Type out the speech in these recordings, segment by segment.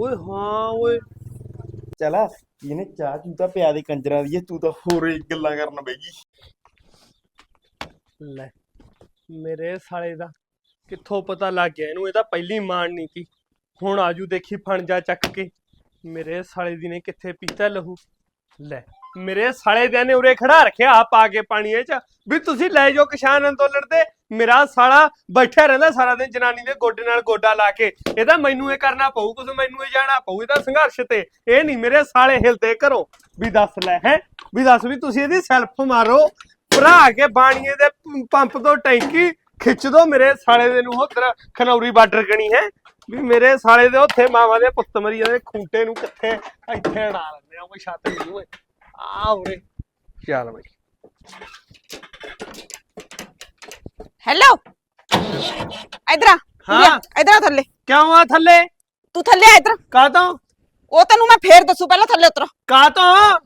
ਓਏ ਹਾਂ ਓਏ। ਚਲਾ ਇਹਨੇ ਚਾਹ ਤੂੰ ਤਾਂ ਪਿਆ ਦੇ ਕੰਜਰਾਂ ਦੀ ਤੂੰ ਤਾਂ ਹੋਰ ਹੀ ਗੱਲਾਂ ਕਰਨ ਬੈਗੀ ਲੈ, ਮੇਰੇ ਸਾਲੇ ਦਾ ਕਿੱਥੋਂ ਪਤਾ ਲੱਗ ਗਿਆ ਇਹਨੂੰ, ਇਹ ਤਾਂ ਪਹਿਲੀ ਮਾਣ ਨਹੀਂ ਸੀ। ਹੁਣ ਆਜੂ ਦੇਖੀ ਫਣ ਜਾ ਚੱਕ ਕੇ, ਮੇਰੇ ਸਾਲੇ ਦੀ ਨੇ ਕਿੱਥੇ ਪੀਤਾ ਲਹੂ। ਲੈ ਮੇਰੇ ਸਾਲੇ ਦਿਆਂ ਨੇ ਉਰੇ ਖੜਾ ਰੱਖਿਆ ਆ ਪਾ ਕੇ ਪਾਣੀਏ ਚ। ਵੀ ਤੁਸੀਂ ਲੈ ਜਾਓ ਕਿਸਾਨ ਅੰਦੋਲਨ ਤੇ। ਮੇਰਾ ਸਾਲਾ ਬੈਠਾ ਰਹਿੰਦਾ ਸਾਰਾ ਦਿਨ ਜਨਾਨੀ ਦੇ ਗੋਡੇ ਨਾਲ ਗੋਡਾ ਲਾ ਕੇ। ਇਹਦਾ ਮੈਨੂੰ ਇਹ ਕਰਨਾ ਪਊ ਕੁਝ ਮੈਨੂੰ ਇਹ ਜਾਣਾ ਪਊ, ਇਹਦਾ ਸੰਘਰਸ਼ ਤੇ। ਇਹ ਨਹੀਂ ਮੇਰੇ ਸਾਲੇ ਹਿਲਦੇ ਘਰੋਂ। ਵੀ ਦੱਸ ਲੈ, ਹੈ? ਵੀ ਦੱਸ ਵੀ ਤੁਸੀਂ ਇਹਦੀ ਸੈਲਫ ਮਾਰੋ। ਭਰਾ ਕੇ ਬਾਣੀਏ ਦੇ ਪੰਪ ਤੋਂ ਟੈਂਕੀ ਖਿੱਚ ਦੋ ਮੇਰੇ ਸਾਲੇ ਦੇ ਨੂੰ ਉਧਰ। ਖਨੌਰੀ ਬਾਰਡਰ ਕਣੀ, ਹੈ? ਵੀ ਮੇਰੇ ਸਾਲੇ ਦੇ ਉੱਥੇ ਮਾਵਾਂ ਦੇ ਪੁੱਤ ਮਰੀ ਜਾਂਦੇ ਖੂੰਟੇ ਨੂੰ ਕਿੱਥੇ ਇੱਥੇ ਅੜਾ ਲੈਂਦੇ ਆ। ਕੋਈ ਛੱਤ ਨਹੀਂ ਓਏ। ਆ ਉਰੇ। ਚੱਲ ਬਈ। ਹੈਲੋ ਇਧਰ ਆ ਹਾਂ। ਇਧਰ ਆ ਥੱਲੇ। ਕਿਉਂ ਆ ਥੱਲੇ? ਤੂੰ ਥੱਲੇ ਆ ਇਧਰ। ਕਾ ਤੋਂ? ਉਹ ਤੈਨੂੰ ਮੈਂ ਫੇਰ ਦੱਸੂ ਪਹਿਲਾਂ ਥੱਲੇ ਉਤਰ। ਕਾ ਤੋਂ?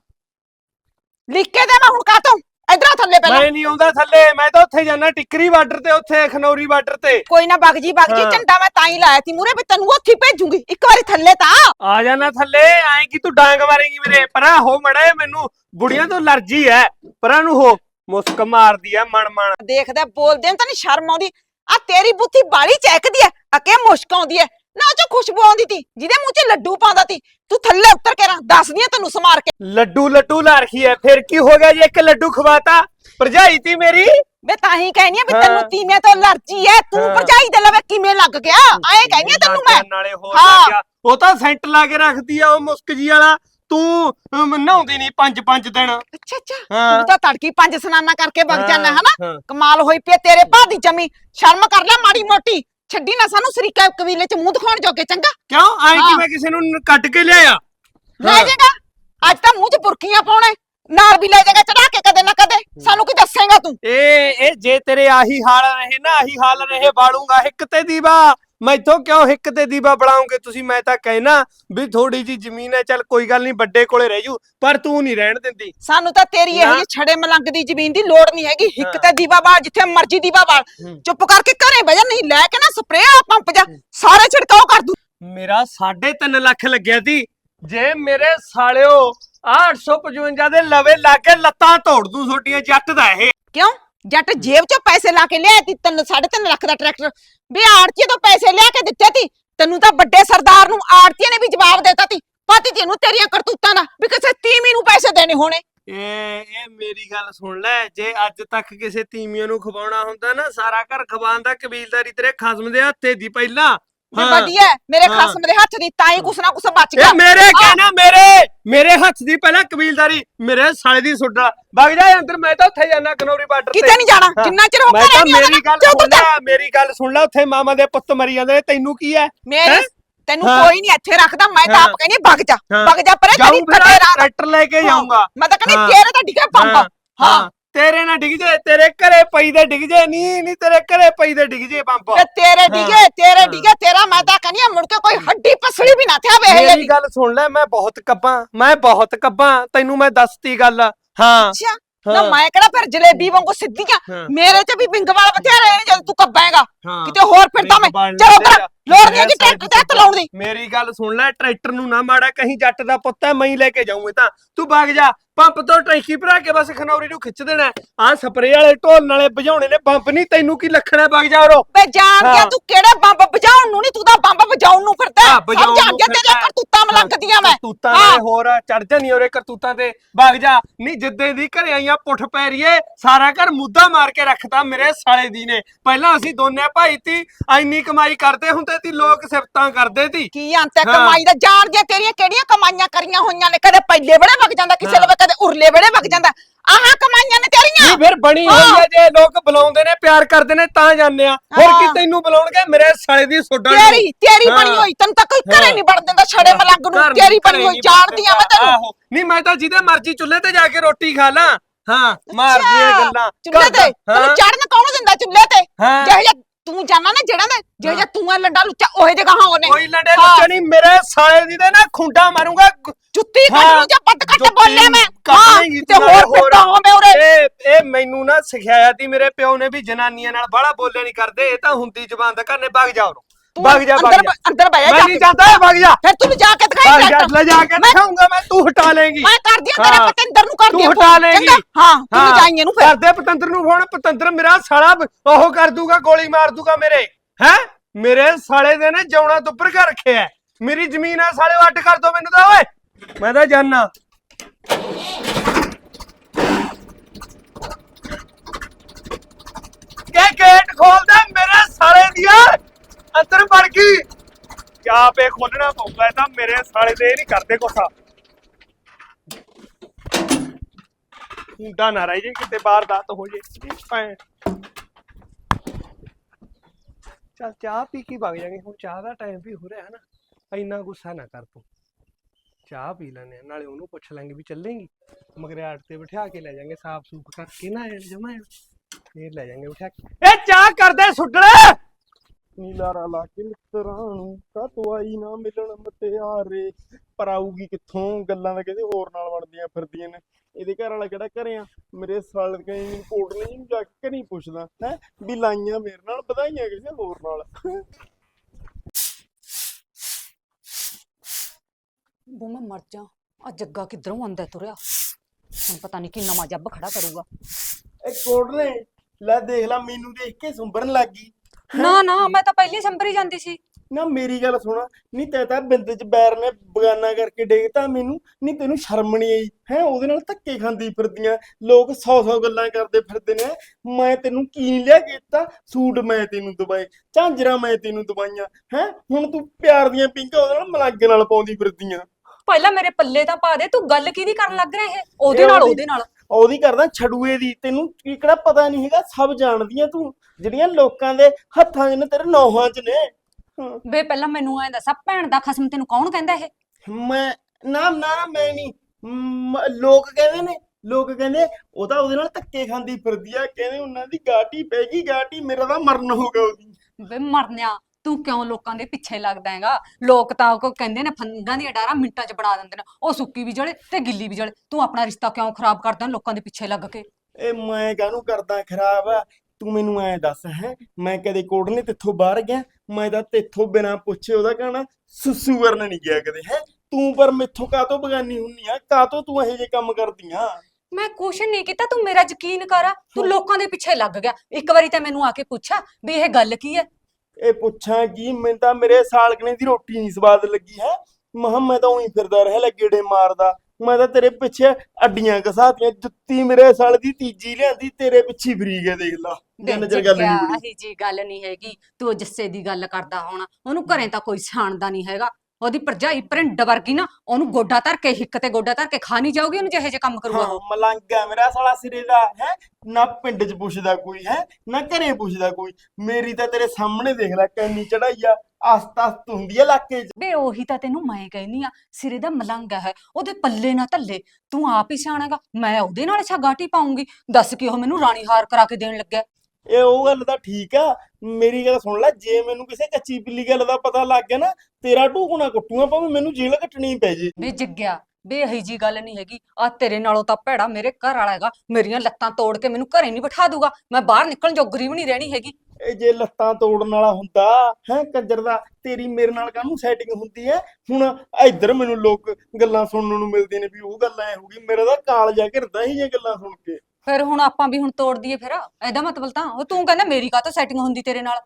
ਲਿਖ ਕੇ ਦੇ ਮੈਂ ਹੁਣ ਕਾ ਤੋਂ? ਇਧਰ ਥੱਲੇ ਪਹਿਲਾਂ। ਮੈਂ ਨਹੀਂ ਆਉਂਦਾ ਥੱਲੇ ਮੈਂ ਤਾਂ ਉੱਥੇ ਜਾਣਾ ਟਿੱਕਰੀ ਬਾਰਡਰ ਤੇ ਉੱਥੇ ਖਨੌਰੀ ਬਾਰਡਰ ਤੇ। ਕੋਈ ਨਾ ਬਗ ਜੀ ਬਗ ਜੀ ਹਾਂ। ਝੰਡਾ ਮੈਂ ਤਾਂ ਹੀ ਲਾਇਆ ਸੀ ਮੂਰੇ ਵੀ ਤੈਨੂੰ ਉੱਥੇ ਹੀ ਭੇਜੂਗੀ। ਇੱਕ ਵਾਰੀ ਥੱਲੇ ਤਾਂ। ਆ। ਆ ਜਾਣਾ ਥੱਲੇ ਐਂ ਕਿ ਤੂੰ ਡਾਂਗ ਮਾਰੇਂਗੀ ਮੇਰੇ। ਪਰਾਂ ਹੋ ਮੜੇ ਮੈਨੂੰ ਬੁੜੀਆਂ ਤੋਂ ਅਲਰਜੀ ਐ ਪਰਾਂ ਨੂੰ ਹੋ ਮੁਸਕ ਮਾਰਦੀ ਐ ਮਣ ਮਣ। ਦੇਖਦਾ ਬੋਲਦੇ ਨੂੰ ਤਾਂ ਨਹੀਂ ਸ਼ਰਮ ਆਉਂਦੀ। ਆ ਤੇਰੀ ਬੁੱਥੀ ਬਾਲੀ ਚਹਿਕਦੀ ਐ ਅਕੇ ਮੁਸ਼ਕ ਆਉਂਦੀ ਐ ਨਾ ਉਹ 'ਚੋਂ ਖੁਸ਼ਬੂ ਆਉਂਦੀ ਤੀ ਜਿਹਦੇ ਮੂੰਹ 'ਚ ਲੱਡੂ ਪਾਉਂਦਾ ਤੀ ਤੂੰ ਥੱਲੇ ਉੱਤਰ ਕੇ ਰਾਂ ਦੱਸਦੀ ਆ ਤੈਨੂੰ ਸਮਾਰ ਕੇ। ਲੱਡੂ ਲੱਡੂ ਲਾ ਰੱਖੀ ਐ ਫਿਰ ਕੀ ਹੋ ਗਿਆ ਜੇ ਇੱਕ ਲੱਡੂ ਖਵਾਤਾ? ਭਰਜਾਈ ਤੀ ਮੇਰੀ। ਮੈਂ ਤਾਂ ਹੀ ਕਹਿਨੀ ਆ ਵੀ ਹਾਂ। ਤੈਨੂੰ ਤੀਵਿਆਂ ਤੋਂ ਅਲਰਜੀ ਐ ਤੂੰ ਹਾਂ। ਦੇ ਲਵੇ ਕਿਵੇਂ ਲੱਗ ਗਿਆ? ਐਂ ਕਹਿਨੀ ਆ ਤੈਨੂੰ ਮੈਂ? ਨਾਲੇ ਹੋਰ ਹਾਂ। ਉਹ ਤਾਂ ਸੈਂਟ ਲਾ ਕੇ ਰੱਖਦੀ ਆ ਉਹ ਮੁਸਕ ਜੀ ਵਾਲਾ। ਤੂੰ ਅਮ, ਨਹਾਉਂਦੀ ਨਹੀਂ ਪੰਜ ਪੰਜ ਦਿਨ। ਅੱਛਾ ਅੱਛਾ। ਹਾਂ। ਤੂੰ ਤਾਂ ਤੜਕੀ ਪੰਜ ਸਨਾਨਾ ਕਰਕੇ ਵਗ ਜਾਣਾ ਹਨਾ? ਹਾਂ। ਕਮਾਲ ਹੋਈ ਪਈ ਤੇਰੇ ਭਾ ਦੀ ਜਮੀ। ਸ਼ਰਮ ਕਰ ਲੈ ਮਾੜੀ ਮੋਟੀ। ਛੱਡੀ ਨਾ ਸਾਨੂੰ ਸਰੀਕਾ ਕਬੀਲੇ ਚ ਮੂੰਹ ਦਿਖਾਉਣ ਜੋਗੇ ਚੰਗਾ? ਕਿਉਂ? ਐਂ ਕਿ ਹਾਂ। ਮੈਂ ਕਿਸੇ ਨੂੰ ਨ- ਕੱਢ ਕੇ ਲਿਆਇਆ? ਲੈ ਹਾਂ। ਜਾਏਗਾ ਅੱਜ ਤਾਂ ਮੂੰਹ 'ਚ ਬੁਰਕੀਆਂ ਪਾਉਣੇ। ਨਾਲ ਵੀ ਲੈ ਜਾਏਗਾ ਚੜਾ ਕੇ ਕਦੇ ਨਾ ਕਦੇ। ਸਾਨੂੰ ਕੀ ਦੱਸੇਗਾ ਤੂੰ? ਇਹ ਇਹ ਜੇ ਤੇਰੇ ਆਹੀ ਹਾਲ ਰਹੇ ਨਾ ਆਹੀ ਹਾਲ ਰਹੇ ਬਾਲੂਗਾ ਹਿੱਕ ਤੇ ਦੀਵਾ। ਮੈਥੋਂ ਕਿਉਂ ਹਿੱਕ ਤੇ ਦੀਵਾ ਬਲਾਉਂਗੇ ਤੁਸੀਂ ਮੈਂ ਤਾਂ ਕਹਿਣਾ ਵੀ ਥੋੜੀ ਜੀ ਜ਼ਮੀਨ ਹੈ ਚੱਲ ਕੋਈ ਗੱਲ ਨਹੀਂ ਵੱਡੇ ਕੋਲੇ ਰਹਿ ਜੂ ਪਰ ਤੂੰ ਨਹੀਂ ਰਹਿਣ ਦਿੰਦੀ। ਸਾਨੂੰ ਤਾਂ ਤੇਰੀ ਇਹੋ। ਜਿਹੀ ਛੜੇ ਮਲੰਗ ਦੀ ਜ਼ਮੀਨ ਦੀ ਲੋੜ ਨਹੀਂ ਹੈਗੀ। ਹਿੱਕ। ਤੇ ਦੀਵਾ ਬਾਲ ਜਿੱਥੇ ਮਰਜ਼ੀ ਦੀਵਾ ਬਾਲ। ਚੁੱਪ ਕਰਕੇ ਘਰੇ ਬਹਿ ਜਾ ਨਹੀਂ ਲੈ ਕੇ ਨਾ ਸਪਰੇਅ ਪੰਪ ਜਾ। ਸਾਰੇ ਛਿੜਕਾਓ ਕਰ ਦੂ। ਮੇਰਾ 3.5 ਲੱਖ ਲੱਗਿਆ ਸੀ। ਜੇ ਮੇਰੇ ਸਾਲਿਓ 855 ਦੇ ਲਵੇ ਲਾ ਕੇ ਲੱਤਾਂ ਤੋੜ ਦੂੰ ਛੋਟੀਆਂ ਜੱਟ ਦਾ ਇਹ। ਕਿਉਂ? ਜੱਟ ਜੇਬ 'ਚੋਂ ਪੈਸੇ ਲਾ ਕੇ ਲਿਆਇਆ ਤੀ, ਤਿੰਨ, ਸਾਢੇ ਤਿੰਨ ਲੱਖ ਦਾ ਟਰੈਕਟਰ। ਵੀ ਆੜਤੀਏ ਤੋਂ ਪੈਸੇ ਲਿਆ ਕੇ ਦਿੱਤੇ ਤੀ, ਤੈਨੂੰ ਤਾਂ ਵੱਡੇ ਸਰਦਾਰ ਨੂੰ ਆੜਤੀਏ ਨੇ ਵੀ ਜਵਾਬ ਦਿੱਤਾ ਤੀ। ਪਤੀ ਤੈਨੂੰ ਤੇਰੀਆਂ ਕਰਤੂਤਾਂ ਦਾ, ਵੀ ਕਿਸੇ ਤੀਵੀਂ ਨੂੰ ਪੈਸੇ ਦੇਣੇ ਹੋਣੇ। ਇਹ ਇਹ ਮੇਰੀ ਗੱਲ ਸੁਣ ਲੈ, ਜੇ ਅੱਜ ਤੱਕ ਕਿਸੇ ਤੀਮੀਆਂ ਨੂੰ ਖਵਾਉਣਾ ਹੁੰਦਾ ਨਾ, ਸਾਰਾ ਘਰ ਖਵਾਉਣ ਦਾ ਕਬੀਲਦਾਰੀ ਤੇਰੇ ਖਸਮ ਦੇ ਹੱਥੇ ਦੀ ਪਹਿਲਾਂ। ਵੀ ਹਾਂ। ਵਧੀਆ ਹੈ, ਮੇਰੇ ਹਾਂ। ਖਸਮ ਦੇ ਹੱਥ ਦੀ ਤਾਂ ਹੀ ਕੁਛ ਨਾ ਕੁਛ ਬਚ ਗਿਆ ਇਹ ਮੇਰੇ ਕਹਿਣਾ ਮੇਰੇ ਮੇਰੇ ਹੱਥ ਦੀ ਪਹਿਲਾਂ ਕਬੀਲਦਾਰੀ ਮੇਰੇ ਸਾਲੇ ਦੀ ਸੁੱਡਾ ਵਗ ਜਾ ਅੰਦਰ ਮੈਂ ਤਾਂ ਉੱਥੇ ਜਾਣਾ ਕਨੌਰੀ ਬਾਰਡਰ ਤੇ ਕਿਤੇ ਨਹੀਂ ਜਾਣਾ ਹਾਂ। ਜਿੰਨਾ ਚਿਰ ਹੋ ਮੈਂ ਤਾਂ ਨਹੀਂ ਆਉਂਦਾ ਮੇਰੀ ਗੱਲ ਸੁਣ। ਲੈ ਮੇਰੀ ਗੱਲ ਸੁਣ ਲੈ ਉੱਥੇ ਮਾਮਾ ਦੇ ਪੁੱਤ ਮਰੀ ਜਾਂਦੇ ਨੇ ਤੈਨੂੰ ਕੀ ਹੈ ਮੇਰੇ? ਤੈਨੂੰ ਹਾਂ। ਕੋਈ ਨਹੀਂ ਇੱਥੇ ਰੱਖਦਾ ਮੈਂ ਤਾਂ ਹਾਂ। ਆਪ ਕਹਿੰਦੀ ਵਗ ਜਾ ਹਾਂ। ਵਗ ਜਾ ਪਰੇ ਜਾਊਂ ਤੇਰੀ ਫਿਰ ਫਟੇ ਰਾਤ ਟਰੈਕਟਰ ਲੈ ਕੇ ਜਾਊਂਗਾ ਮੈਂ ਤਾਂ ਕਹਿੰਦੀ ਹਾਂ। ਤੇਰੇ ਤਾਂ ਡਿੱਗੇ ਪੰਪ ਹਾਂ ਤੇਰੇ ਨਾਲ ਡਿੱਗ ਜੇ ਤੇਰੇ ਘਰੇ ਪਈ ਦੇ ਡਿੱਗ ਜੇ ਨਹੀਂ ਨਹੀਂ ਤੇਰੇ ਘਰੇ ਪਈ ਦੇ ਡਿੱਗ ਜੇ ਪੰਪ ਤੇ ਤੇਰੇ ਡਿੱਗੇ ਤੇਰੇ। ਡਿੱਗੇ ਤੇਰਾ ਮੈਂ ਤਾਂ ਕਹਿੰਦੀ ਹਾਂ, ਮੁੜ ਕੇ ਕੋਈ ਹੱਡੀ ਪਸੜੀ ਵੀ ਨਾ ਥਿਆ ਵੇਖ ਮੇਰੀ ਗੱਲ ਸੁਣ ਲੈ ਮੈਂ ਬਹੁਤ ਕੱਬਾਂ ਮੈਂ ਬਹੁਤ ਕੱਬਾਂ ਤੈਨੂੰ ਮੈਂ ਦੱਸਤੀ ਗੱਲ ਹਾਂ ਅੱਛਾ ਨਾ ਹਾਂ। ਮੈਂ ਕਿਹੜਾ ਫਿਰ ਜਲੇਬੀ ਵਾਂਗੂ ਸਿੱਧੀਆਂ ਹਾਂ। ਮੇਰੇ ਚ ਵੀ ਬਿੰਗ ਵਾਲ ਬਥੇਰੇ ਨੇ ਜਦੋਂ ਤੂੰ ਕੱਬਾਏਗਾ ਹਾਂ। ਕਿਤੇ ਹੋਰ ਫਿਰਦਾ ਮੈਂ ਵਾਲ ਚਲੋ ਕਰ। ਲੋੜ ਨਹੀਂ ਕਿ ਟਰੈਕਟਰ ਤੇ ਹੱਥ ਲਾਉਣ ਦੀ। ਮੇਰੀ ਗੱਲ ਸੁਣ ਲੈ ਟਰੈਕਟਰ ਨੂੰ ਨਾ ਮਾੜਾ ਕਹੀਂ ਜੱਟ ਦਾ ਪੁੱਤ ਹੈ ਮੈਂ ਹੀ ਲੈ ਕੇ ਜਾਊਂ ਤਾਂ। ਤੂੰ ਵਗ ਜਾ ਪੰਪ ਤੋਂ ਟੈਂਕੀ ਭਰਾ ਕੇ ਬਸ ਖਨੌਰੀ ਨੂੰ ਖਿੱਚ ਦੇਣਾ ਆ ਸਪਰੇ ਵਾਲੇ ਢੋਲ ਨਾਲੇ ਵਜਾਉਣੇ ਨੇ ਪੰਪ ਨਹੀਂ ਤੈਨੂੰ ਕੀ ਲੱਖਣਾ ਵਗ ਜਾ ਉਰੋ। ਬੇ ਜਾਣ ਗਿਆ। ਤੂੰ ਕਿਹੜੇ ਬੰਬ ਵਜਾਉਣ ਨੂੰ ਨਹੀਂ ਤੂੰ ਤਾਂ ਬੰਬ ਵਜਾਉਣ ਨੂੰ ਫਿਰਦਾ ਸਭ ਜਾਣ ਨੂੰ ਗਿਆ ਫਿਰਦਾ। ਕਰਤੂਤਾਂ ਮਲੰਗਦੀਆਂ ਮੈਂ। ਕਰਤੂਤਾਂ। ਦੇ ਹੋਰ ਚੜ ਜਾਨੀ ਔਰੇ ਕਰਤੂਤਾਂ ਤੇ। ਵਗ ਜਾ। ਨਹੀਂ ਜਿੱਦੇ ਦੀ ਘਰੇ ਆਈਆਂ ਪੁੱਠ ਪੈ ਰਹੀਏ ਸਾਰਾ ਘਰ ਮੁੱਦਾ ਮਾਰ ਕੇ ਰੱਖਤਾ ਮੇਰੇ ਸਾਲੇ ਦੀ ਨੇ। ਪਹਿਲਾਂ ਅਸੀਂ ਦੋਨੇ ਭਾਈ ਤੀ ਐਨੀ ਕਮਾਈ ਕਰਦੇ ਹੁੰਦੇ ਤੀ ਲੋਕ ਸਿਫਤਾਂ ਕਰਦੇ ਤੀ ਕੀ ਅੰਤ ਹੈ ਹਾਂ। ਕਮਾਈ ਦਾ? ਜਾਣ ਗਿਆ ਤੇਰੀਆਂ ਕਿਹੜੀਆਂ ਕਮਾਈਆਂ ਕਰੀਆਂ ਹੋਈਆਂ ਨੇ? ਕਦੇ ਪਹਿਲੇ ਵੇਲੇ ਵਗ ਜਾਂਦਾ ਕਿਸੇ ਹਾਂ। ਲਵੇ ਕਦੇ ਉਰਲੇ ਵੇਲੇ ਵਗ ਜਾਂਦਾ। ਆਹਾਂ ਕਮਾਈਆਂ ਨੇ ਤੇਰੀਆਂ? ਨਹੀਂ ਫਿਰ ਬਣੀ ਹੋਈ ਹਾਂ। ਜੇ ਲੋਕ ਬੁਲਾਉਂਦੇ ਨੇ ਪਿਆਰ ਕਰਦੇ ਨੇ ਤਾਂ ਜਾਂਦੇ ਆ। ਹੋਰ ਕੀ ਹਾਂ। ਤੈਨੂੰ ਬੁਲਾਉਣਗੇ? ਮੇਰੇ ਸਾਲੇ ਦੀ ਸੋਡਾ ਤੇਰੀ ਤੇਰੀ ਹਾਂ। ਬਣੀ ਹੋਈ ਤੈਨੂੰ ਤਾਂ ਕੋਈ ਘਰੇ ਹਾਂ। ਨਹੀਂ ਵੜ ਦਿੰਦਾ ਛੜੇ ਮਲੰਗ ਨੂੰ। ਘਰ ਤੇਰੀ ਨੀ, ਬਣੀ ਘਰੇ ਹੋਈ ਨੀ ਜਾਣਦੀ ਆ ਮੈਂ। ਤੈਨੂੰ। ਆਹੋ। ਨਹੀਂ ਮੈਂ ਤਾਂ ਜਿਹਦੇ ਮਰਜ਼ੀ ਚੁੱਲ੍ਹੇ ਤੇ ਜਾ ਕੇ ਰੋਟੀ ਖਾ ਲਾਂ। ਹਾਂ ਮਾਰਦੀ ਇਹ ਅੱਛਾ, ਗੱਲਾਂ। ਚੁੱਲ੍ਹੇ ਘਰ ਦਾ- ਤੇ? ਤੈਨੂੰ ਹਾਂ, ਚੜਨ ਕੌਣ ਦਿੰਦਾ ਚੁੱਲ੍ਹੇ ਤੇ ਹਾਂ ਜਿਹੇ ਜਿਹਾ ਤੂੰ ਜਾਣਾ ਨਾ ਜਿਹੜਾ ਨਾ ਜਿਹੇ ਜਿਹਾ ਤੂੰ ਆ ਲੰਡਾ ਲੁੱਚਾ ਉਹੇ ਜਗ੍ਹਾ ਉਹਨੇ ਕੋਈ ਲੰਡੇ ਹਾਂ। ਲੁੱਚੇ ਨਹੀਂ ਮੇਰੇ ਸਾਲੇ ਦੀ ਤੇ ਨਾ ਖੁੰਡਾ ਮਾਰੂੰਗਾ ਗ- ਜੁੱਤੀ ਕੱਢ ਹਾਂ, ਲੂੰ ਜਾਂ ਪੱਟ ਕੱਟ ਜੁੱਤੀ ਬੋਲੇ ਮੈਂ ਹਾਂ ਲਏਂਗੀ ਤੇ ਤੂੰ ਨਾਲੇ ਹੋਰ ਫਿਰਦਾ ਹਾਂ ਮੈਂ ਉਰੇ ਇਹ ਇਹ ਮੈਨੂੰ ਨਾ ਸਿਖਾਇਆ ਤੀ ਮੇਰੇ ਪਿਓ ਨੇ ਵੀ ਜਨਾਨੀਆਂ ਨਾਲ ਬਾਹਲਾ ਬੋਲੇ ਨਹੀਂ ਕਰਦੇ ਇਹ ਤਾਂ ਹੁੰਦੀ ਜ਼ਬਾਨ ਦਾ ਕਰਨੇ ਵਗ ਜਾਓ ਤੂੰ ਭੱਗ ਜਾ, ਅੰਦਰ ਜਾ। ਅੰਦਰ ਬਹਿ ਜਾ ਮੈਂ ਜਾ ਨਹੀਂ। ਜਾਂਦਾ ਭੱਗ ਜਾ ਫਿਰ ਤੂੰ ਜਾ ਕੇ ਦਿਖਾਈ ਭੱਗ ਜਾ। ਲੈ ਜਾ ਕੇ ਮੈਂ- ਦਿਖਾਉਂਗਾ ਮੈਂ ਤੂੰ ਹਟਾ ਲੇਗੀ ਮੈਂ ਕਰਦੀ ਆ ਤੇਰੇ ਹਾਂ। ਪਤੰਦਰ ਨੂੰ ਕਰਦੀ ਤੂੰ ਹਟਾ। ਚੰਗਾ? ਹਾਂ ਤੂੰ ਹਾਂ। ਜਾਈਂ ਇਹਨੂੰ ਫਿਰ ਕਰਦੇ ਪਤੰਦਰ ਨੂੰ ਫੋਨ ਪਤੰਦਰ ਮੇਰਾ ਸਾਲਾ ਬ- ਉਹ ਕਰ ਦੂਗਾ ਗੋਲੀ ਮਾਰ ਦੂਗਾ ਮੇਰੇ ਹੈ ਮੇਰੇ ਸਾਲੇ ਦੇ ਨੇ ਜਾਉਣਾ ਤੋਂ ਉੱਪਰ ਕਰ ਰੱਖਿਆ ਮੇਰੀ ਜ਼ਮੀਨ ਆ ਸਾਲੇ ਵੱਟ ਕਰ ਦੋ ਮੈਨੂੰ ਤਾਂ, ਓਏ। ਮੈਂ ਤਾਂ ਜਾਨਾ। ਕੇ ਗੇਟ ਖੋਲਦਾ ਮੇਰੇ ਸਾਲੇ ਦੀਆਂ? ਅੰਦਰ ਵੜ ਗਈ। ਕਿਆ ਪੇ ਖੋਲਣਾ ਪਊਗਾ, ਇਹ ਤਾਂ ਮੇਰੇ ਸਾਲੇ ਦੇ ਨਹੀਂ ਕਰਦੇ ਕੋਸਾ ਹੁੰਦਾ ਨਾ ਰਹਿ ਜੇ ਕਿਤੇ ਬਾਹਰ ਦਾਤ ਹੋ ਜੇ ਭੈਣ। ਚੱਲ ਚਾਹ ਪੀ ਕੇ ਵਗ ਜਾਗੇ ਹੁਣ ਚਾਹ ਦਾ ਟਾਈਮ ਵੀ ਹੋ ਰਿਹਾ ਹੈ ਨਾ ਇੰਨਾ ਗੁੱਸਾ ਨਾ ਕਰ ਤੂੰ। ਚਾਹ ਪੀ ਲੈਣੇ ਆ ਨਾਲੇ ਉਹਨੂੰ ਪੁੱਛ ਲਾਂਗੇ ਵੀ ਚੱਲੇਂਗੀ। ਮਗਰਿਆੜ ਤੇ ਬਿਠਾ ਕੇ ਲੈ ਜਾਾਂਗੇ ਸਾਫ਼ ਸੂਫ ਕਰਕੇ ਨਾ ਜਮਾ ਫੇਰ ਲੈ ਜਾਾਂਗੇ ਬਿਠਾ ਕੇ। ਇਹ ਚਾਹ ਕਰਦੇ ਸੁੱਟੜੇ ਨੀਲਾਰਾ ਲਾ ਕੇ ਮਿੱਤਰਾਂ ਨੂੰ ਕਾਤੋਂ ਆਈ ਨਾ ਮਿਲਣ ਮਤਿਆਰੇ ਪਰ ਆਊਗੀ ਕਿੱਥੋਂ? ਗੱਲਾਂ ਤਾਂ ਕਿਸੇ ਹੋਰ ਨਾਲ ਬਣਦੀਆਂ ਫਿਰਦੀਆਂ ਨੇ। ਇਹਦੇ ਘਰ ਵਾਲਾ ਕਿਹੜਾ ਘਰੇ ਆ? ਮੇਰੇ ਸਾਲ ਕਈ ਕੋਟ ਨਹੀਂ ਨੂੰ ਜਾ ਕੇ ਘਰੀ ਪੁੱਛਦਾ ਹੈ? ਵੀ ਲਾਈਆਂ ਮੇਰੇ ਨਾਲ ਵਧਾਈਆਂ ਕਿਸੇ ਹੋਰ ਨਾਲ। ਬੂ ਮੈਂ ਮਰ ਜਾ। ਆ ਜੱਗਾ ਕਿੱਧਰੋਂ ਆਂਦਾ ਤੁਰਿਆ? ਹੁਣ ਪਤਾ ਨਹੀਂ ਕੀ ਨਵਾਂ ਜੱਬ ਖੜਾ ਕਰੂਗਾ। ਇਹ ਕੋਟ ਨੇ ਲੈ ਦੇਖ ਲੈ ਮੈਨੂੰ ਦੇਖ ਕੇ ਸੁੰਬਰਨ ਲੱਗ ਗਈ। ਨਾ ਨਾ ਮੈਂ ਤਾਂ ਪਹਿਲੀ ਸੰਭਰੀ ਜਾਂਦੀ ਸੀ। ਨਾ ਮੇਰੀ ਗੱਲ ਸੁਣ ਨਹੀਂ ਤੈ ਤਾਂ ਬਿੰਦ ਚ ਬੈਰ ਨੇ ਬਗਾਨਾ ਕਰਕੇ ਡੇਗਤਾ ਮੈਨੂੰ ਨਹੀਂ ਤੈਨੂੰ ਸ਼ਰਮ ਨਹੀਂ ਆਈ? ਹੈ ਉਹਦੇ ਨਾਲ ਧੱਕੇ ਖਾਂਦੀ ਫਿਰਦੀਆਂ ਲੋਕ ਸੌ ਸੌ ਗੱਲਾਂ ਕਰਦੇ ਫਿਰਦੇ ਨੇ ਮੈਂ ਤੈਨੂੰ ਕੀ ਨੀ ਲਿਆ ਕੇ ਦਿੱਤਾ? ਸੂਟ ਮੈਂ ਤੈਨੂੰ ਦਵਾਏ ਝਾਂਜਰਾਂ ਮੈਂ ਤੈਨੂੰ ਦਵਾਈਆਂ ਹੈ ਹੁਣ ਤੂੰ ਪਿਆਰ ਦੀਆਂ ਪਿੰਕਾਂ ਉਹਦੇ ਨਾਲ ਮਲਾਗੇ ਨਾਲ ਪਾਉਂਦੀ ਫਿਰਦੀਆਂ। ਪਹਿਲਾਂ ਮੇਰੇ ਪੱਲੇ ਤਾਂ ਪਾ ਦੇ ਤੂੰ ਗੱਲ ਕਿਹਦੀ ਕਰਨ ਲੱਗ ਰਿਹਾ ਇਹ? ਉਹਦੇ ਨਾਲ ਉਹਦੀ- ਉਹਦੇ ਨਾਲ। ਉਹਦੀ ਕਰਦਾ ਛੜੂਏ ਦੀ ਤੈਨੂੰ ਕੀ ਕਿਹੜਾ ਪਤਾ ਨਹੀਂ ਹੈਗਾ ਸਭ ਜਾਣਦੀਆਂ ਤੂੰ ਜਿਹੜੀਆਂ ਲੋਕਾਂ ਦੇ ਹੱਥਾਂ 'ਚ ਨੇ ਤੇਰੇ ਨੌਹਾਂ 'ਚ ਨੇ। ਹਾਂ ਵੇ ਪਹਿਲਾਂ ਮੈਨੂੰ ਐਂ ਦੱਸ ਭੈਣ ਦਾ ਖਸਮ ਤੈਨੂੰ ਕੌਣ ਕਹਿੰਦਾ ਇਹ? ਮੈਂ ਨਾ ਨਾ ਨਾ, ਮੈਂ ਨਹੀਂ। ਮ- ਲੋਕ ਕਹਿੰਦੇ ਨੇ ਲੋਕ ਕਹਿੰਦੇ ਉਹ ਤਾਂ ਉਹਦੇ ਨਾਲ ਧੱਕੇ ਖਾਂਦੀ ਫਿਰਦੀ ਆ ਕਹਿੰਦੇ ਉਹਨਾਂ ਦੀ ਗਾਟੀ ਪੈ ਗਈ ਗਾਟੀ ਮੇਰਾ ਤਾਂ ਮਰਨ ਹੋ ਗਿਆ ਉਹਦੀ। ਵੇ ਮਰਨਿਆ ਤੂੰ ਕਿਉਂ ਲੋਕਾਂ ਦੇ ਪਿੱਛੇ ਲੱਗਦਾ ਹੈਗਾ? ਲੋਕ ਤਾਂ ਕੋ ਕਹਿੰਦੇ ਨੇ ਫੰਗਾਂ ਦੀਆਂ ਡਾਰਾਂ ਮਿੰਟਾਂ 'ਚ ਬਣਾ ਦਿੰਦੇ ਨੇ ਉਹ ਸੁੱਕੀ ਵੀ ਜਲੇ ਤੇ ਗਿੱਲੀ ਵੀ ਜਲੇ। ਤੂੰ ਆਪਣਾ ਰਿਸ਼ਤਾ ਕਿਉਂ ਖਰਾਬ ਕਰਦਾ ਲੋਕਾਂ ਦੇ ਪਿੱਛੇ ਲੱਗ ਕੇ? ਇਹ ਮੈਂ ਕਾਹਨੂੰ ਕਰਦਾ ਖਰਾਬ? ਆ ਤੂੰ ਮੈਨੂੰ ਐ ਦੱਸ ਹੈ? ਮੈਂ ਕਦੇ ਕੋਟ ਨੇ ਤੇਥੋਂ ਬਾਹਰ ਗਿਆ ਮੈਂ ਤਾਂ ਤੇਥੋਂ ਬਿਨਾ ਪੁੱਛੇ ਉਹਦਾ ਕਹਣਾ ਸੁਸੂ ਕਰਨ ਨਹੀਂ ਗਿਆ ਕਦੇ ਹੈ? ਤੂੰ ਪਰ ਮੈਥੋਂ ਕਾਤੋਂ ਬਗਾਨੀ ਹੁੰਨੀ ਆ? ਕਾਤੋਂ ਤੂੰ ਇਹੋ ਜਿਹੇ ਕੰਮ ਕਰਦੀ ਆ? ਮੈਂ ਕੁਛ ਨਹੀਂ ਕੀਤਾ ਤੂੰ ਮੇਰਾ ਯਕੀਨ ਕਰ ਤੂੰ ਲੋਕਾਂ ਦੇ ਪਿੱਛੇ ਲੱਗ ਗਿਆ। ਇੱਕ ਵਾਰੀ ਤਾਂ ਮੈਨੂੰ ਆ ਕੇ ਪੁੱਛਾ ਵੀ ਇਹ ਗੱਲ ਕੀ ਹੈ? ਇਹ ਪੁੱਛਾਂ ਕੀ? ਮੈਨੂੰ ਤਾਂ ਮੇਰੇ ਸਾਲਕਣੇ ਦੀ ਰੋਟੀ ਨਹੀਂ ਸਵਾਦ ਲੱਗੀ ਹੈ? ਮਹਾ ਮੈਂ ਤਾਂ ਉਹੀ ਫਿਰਦਾ ਰਿਹਾ ਲੱਗੇੜੇ ਮਾਰਦਾ। ਮੈਂ ਤਾਂ ਤੇਰੇ ਪਿੱਛੇ ਅੱਡੀਆਂ ਘਸਾਤੀਆਂ ਜੁੱਤੀ ਮੇਰੇ ਸਾਲ ਦੀ ਤੀਜੀ ਲਿਆਂਦੀ ਤੇਰੇ ਪਿੱਛੇ ਫਰੀ ਗਿਆ ਦੇਖ ਲਾ। ਜੇ ਨਜ਼ਰ ਗੱਲ ਨਹੀਂ ਬਣੀ ਜੀ ਗੱਲ ਨਹੀਂ ਹੈਗੀ ਤੂੰ ਜੱਸੇ ਦੀ ਗੱਲ ਕਰਦਾ ਹੋਣਾ ਉਹਨੂੰ ਘਰੇ ਤਾਂ ਕੋਈ ਸਿਆਣਦਾ ਨਹੀਂ ਹੈਗਾ। ਉਹਦੀ ਭਰਜਾਈ ਪ੍ਰਿੰਡ ਵਰਗੀ ਨਾ ਉਹਨੂੰ ਗੋਡਾ ਧਰ ਕੇ ਹਿੱਕ ਤੇ ਗੋਡਾ ਧਰ ਕੇ ਖਾ ਨਹੀਂ ਜਾਊਗੀ ਉਹਨੂੰ ਜਿਹੇ ਜੇ ਕੰਮ ਕਰੂਗਾ ਹਾਂ ਉਹ ਮਲੰਗਾ ਮੇਰਾ ਸਾਲਾ ਸਿਰੇ ਦਾ ਹੈ? ਨਾ ਪਿੰਡ 'ਚ ਪੁੱਛਦਾ ਕੋਈ ਹੈ? ਨਾ ਘਰੇ ਪੁੱਛਦਾ ਕੋਈ। ਮੇਰੀ ਤਾਂ ਤੇਰੇ ਸਾਹਮਣੇ ਦੇਖ ਲੈ ਕੈਨੀ ਚੜਾਈ ਆ ਹੁੰਦੀ ਆ ਇਲਾਕੇ 'ਚ। ਬੇ ਉਹੀ ਤਾਂ ਤੈਨੂੰ ਮੈਂ ਕਹਿੰਦੀ ਆ ਸਿਰੇ ਦਾ ਮਲੰਗਾ ਹੈ ਉਹਦੇ ਪੱਲੇ ਨਾ ਧੱਲੇ। ਤੂੰ ਆਪ ਹੀ ਸਿਆਣਾਗਾ ਮੈਂ ਉਹਦੇ ਨਾਲ ਅੱਛਾ ਗਾਟੀ ਪਾਉਂਗੀ। ਦੱਸ ਕਿ ਉਹ ਮੈਨੂੰ ਰਾਣੀ ਹਾਰ ਕਰਾ ਕੇ ਦੇਣ ਲੱਗਿਆ? ਇਹ ਉਹ ਗੱਲ ਤਾਂ ਠੀਕ ਆ ਮੇਰੀ ਗੱਲ ਸੁਣ ਲੈ ਜੇ ਮੈਨੂੰ ਕਿਸੇ ਕੱਚੀ ਪਿੱਲੀ ਗੱਲ ਦਾ ਪਤਾ ਲੱਗ ਗਿਆ ਨਾ ਤੇਰਾ ਢੂਕਣਾ ਕੁੱਟੂਗਾ ਭਾਵੇਂ ਮੈਨੂੰ ਜੇਲ੍ਹ ਕੱਟਣੀ ਪੈ ਜੇ। ਵੇ ਜੱਗਿਆ ਬੇ ਇਹੀ ਜੀ ਗੱਲ ਨਹੀਂ ਹੈਗੀ। ਆ ਤੇਰੇ ਨਾਲੋਂ ਤਾਂ ਭੈੜਾ ਮੇਰੇ ਘਰ ਵਾਲਾ ਹੈਗਾ ਮੇਰੀਆਂ ਲੱਤਾਂ ਤੋੜ ਕੇ ਮੈਨੂੰ ਘਰੇ ਨਹੀਂ ਬਿਠਾ ਦੂਗਾ। ਮੈਂ ਬਾਹਰ ਨਿਕਲਣ ਜੋਗਰੀ ਵੀ ਨਹੀਂ ਰਹਿਣੀ ਹੈਗੀ। ਇਹ ਜੇ ਲੱਤਾਂ ਤੋੜਨ ਵਾਲਾ ਹੁੰਦਾ ਹੈ ਕੰਜਰ ਦਾ ਤੇਰੀ ਮੇਰੇ ਨਾਲ ਕਾਹਨੂੰ ਸੈਟਿੰਗ ਹੁੰਦੀ ਹੈ ਹੁਣ ਇੱਧਰ ਮੈਨੂੰ ਲੋਕ ਗੱਲਾਂ ਸੁਣਨ ਨੂੰ ਮਿਲਦੀਆਂ ਨੇ ਵੀ ਉਹ ਗੱਲ ਐ ਹੋਊਗੀ ਮੇਰਾ ਤਾਂ ਕਾਲ ਜਾ ਘਿਰਦਾ ਹੀ ਇਹ ਗੱਲਾਂ ਸੁਣ ਕੇ। ਫਿਰ ਹੁਣ ਆਪਾਂ ਵੀ ਹੁਣ ਤੋੜ ਦਈਏ ਫਿਰ ਇਹਦਾ ਮਤਲਬ ਤਾਂ ਉਹ ਤੂੰ ਕਹਿੰਦਾ ਮੇਰੀ ਕਾਹਤੋਂ ਸੈਟਿੰਗ ਹੁੰਦੀ ਤੇਰੇ ਨਾਲ?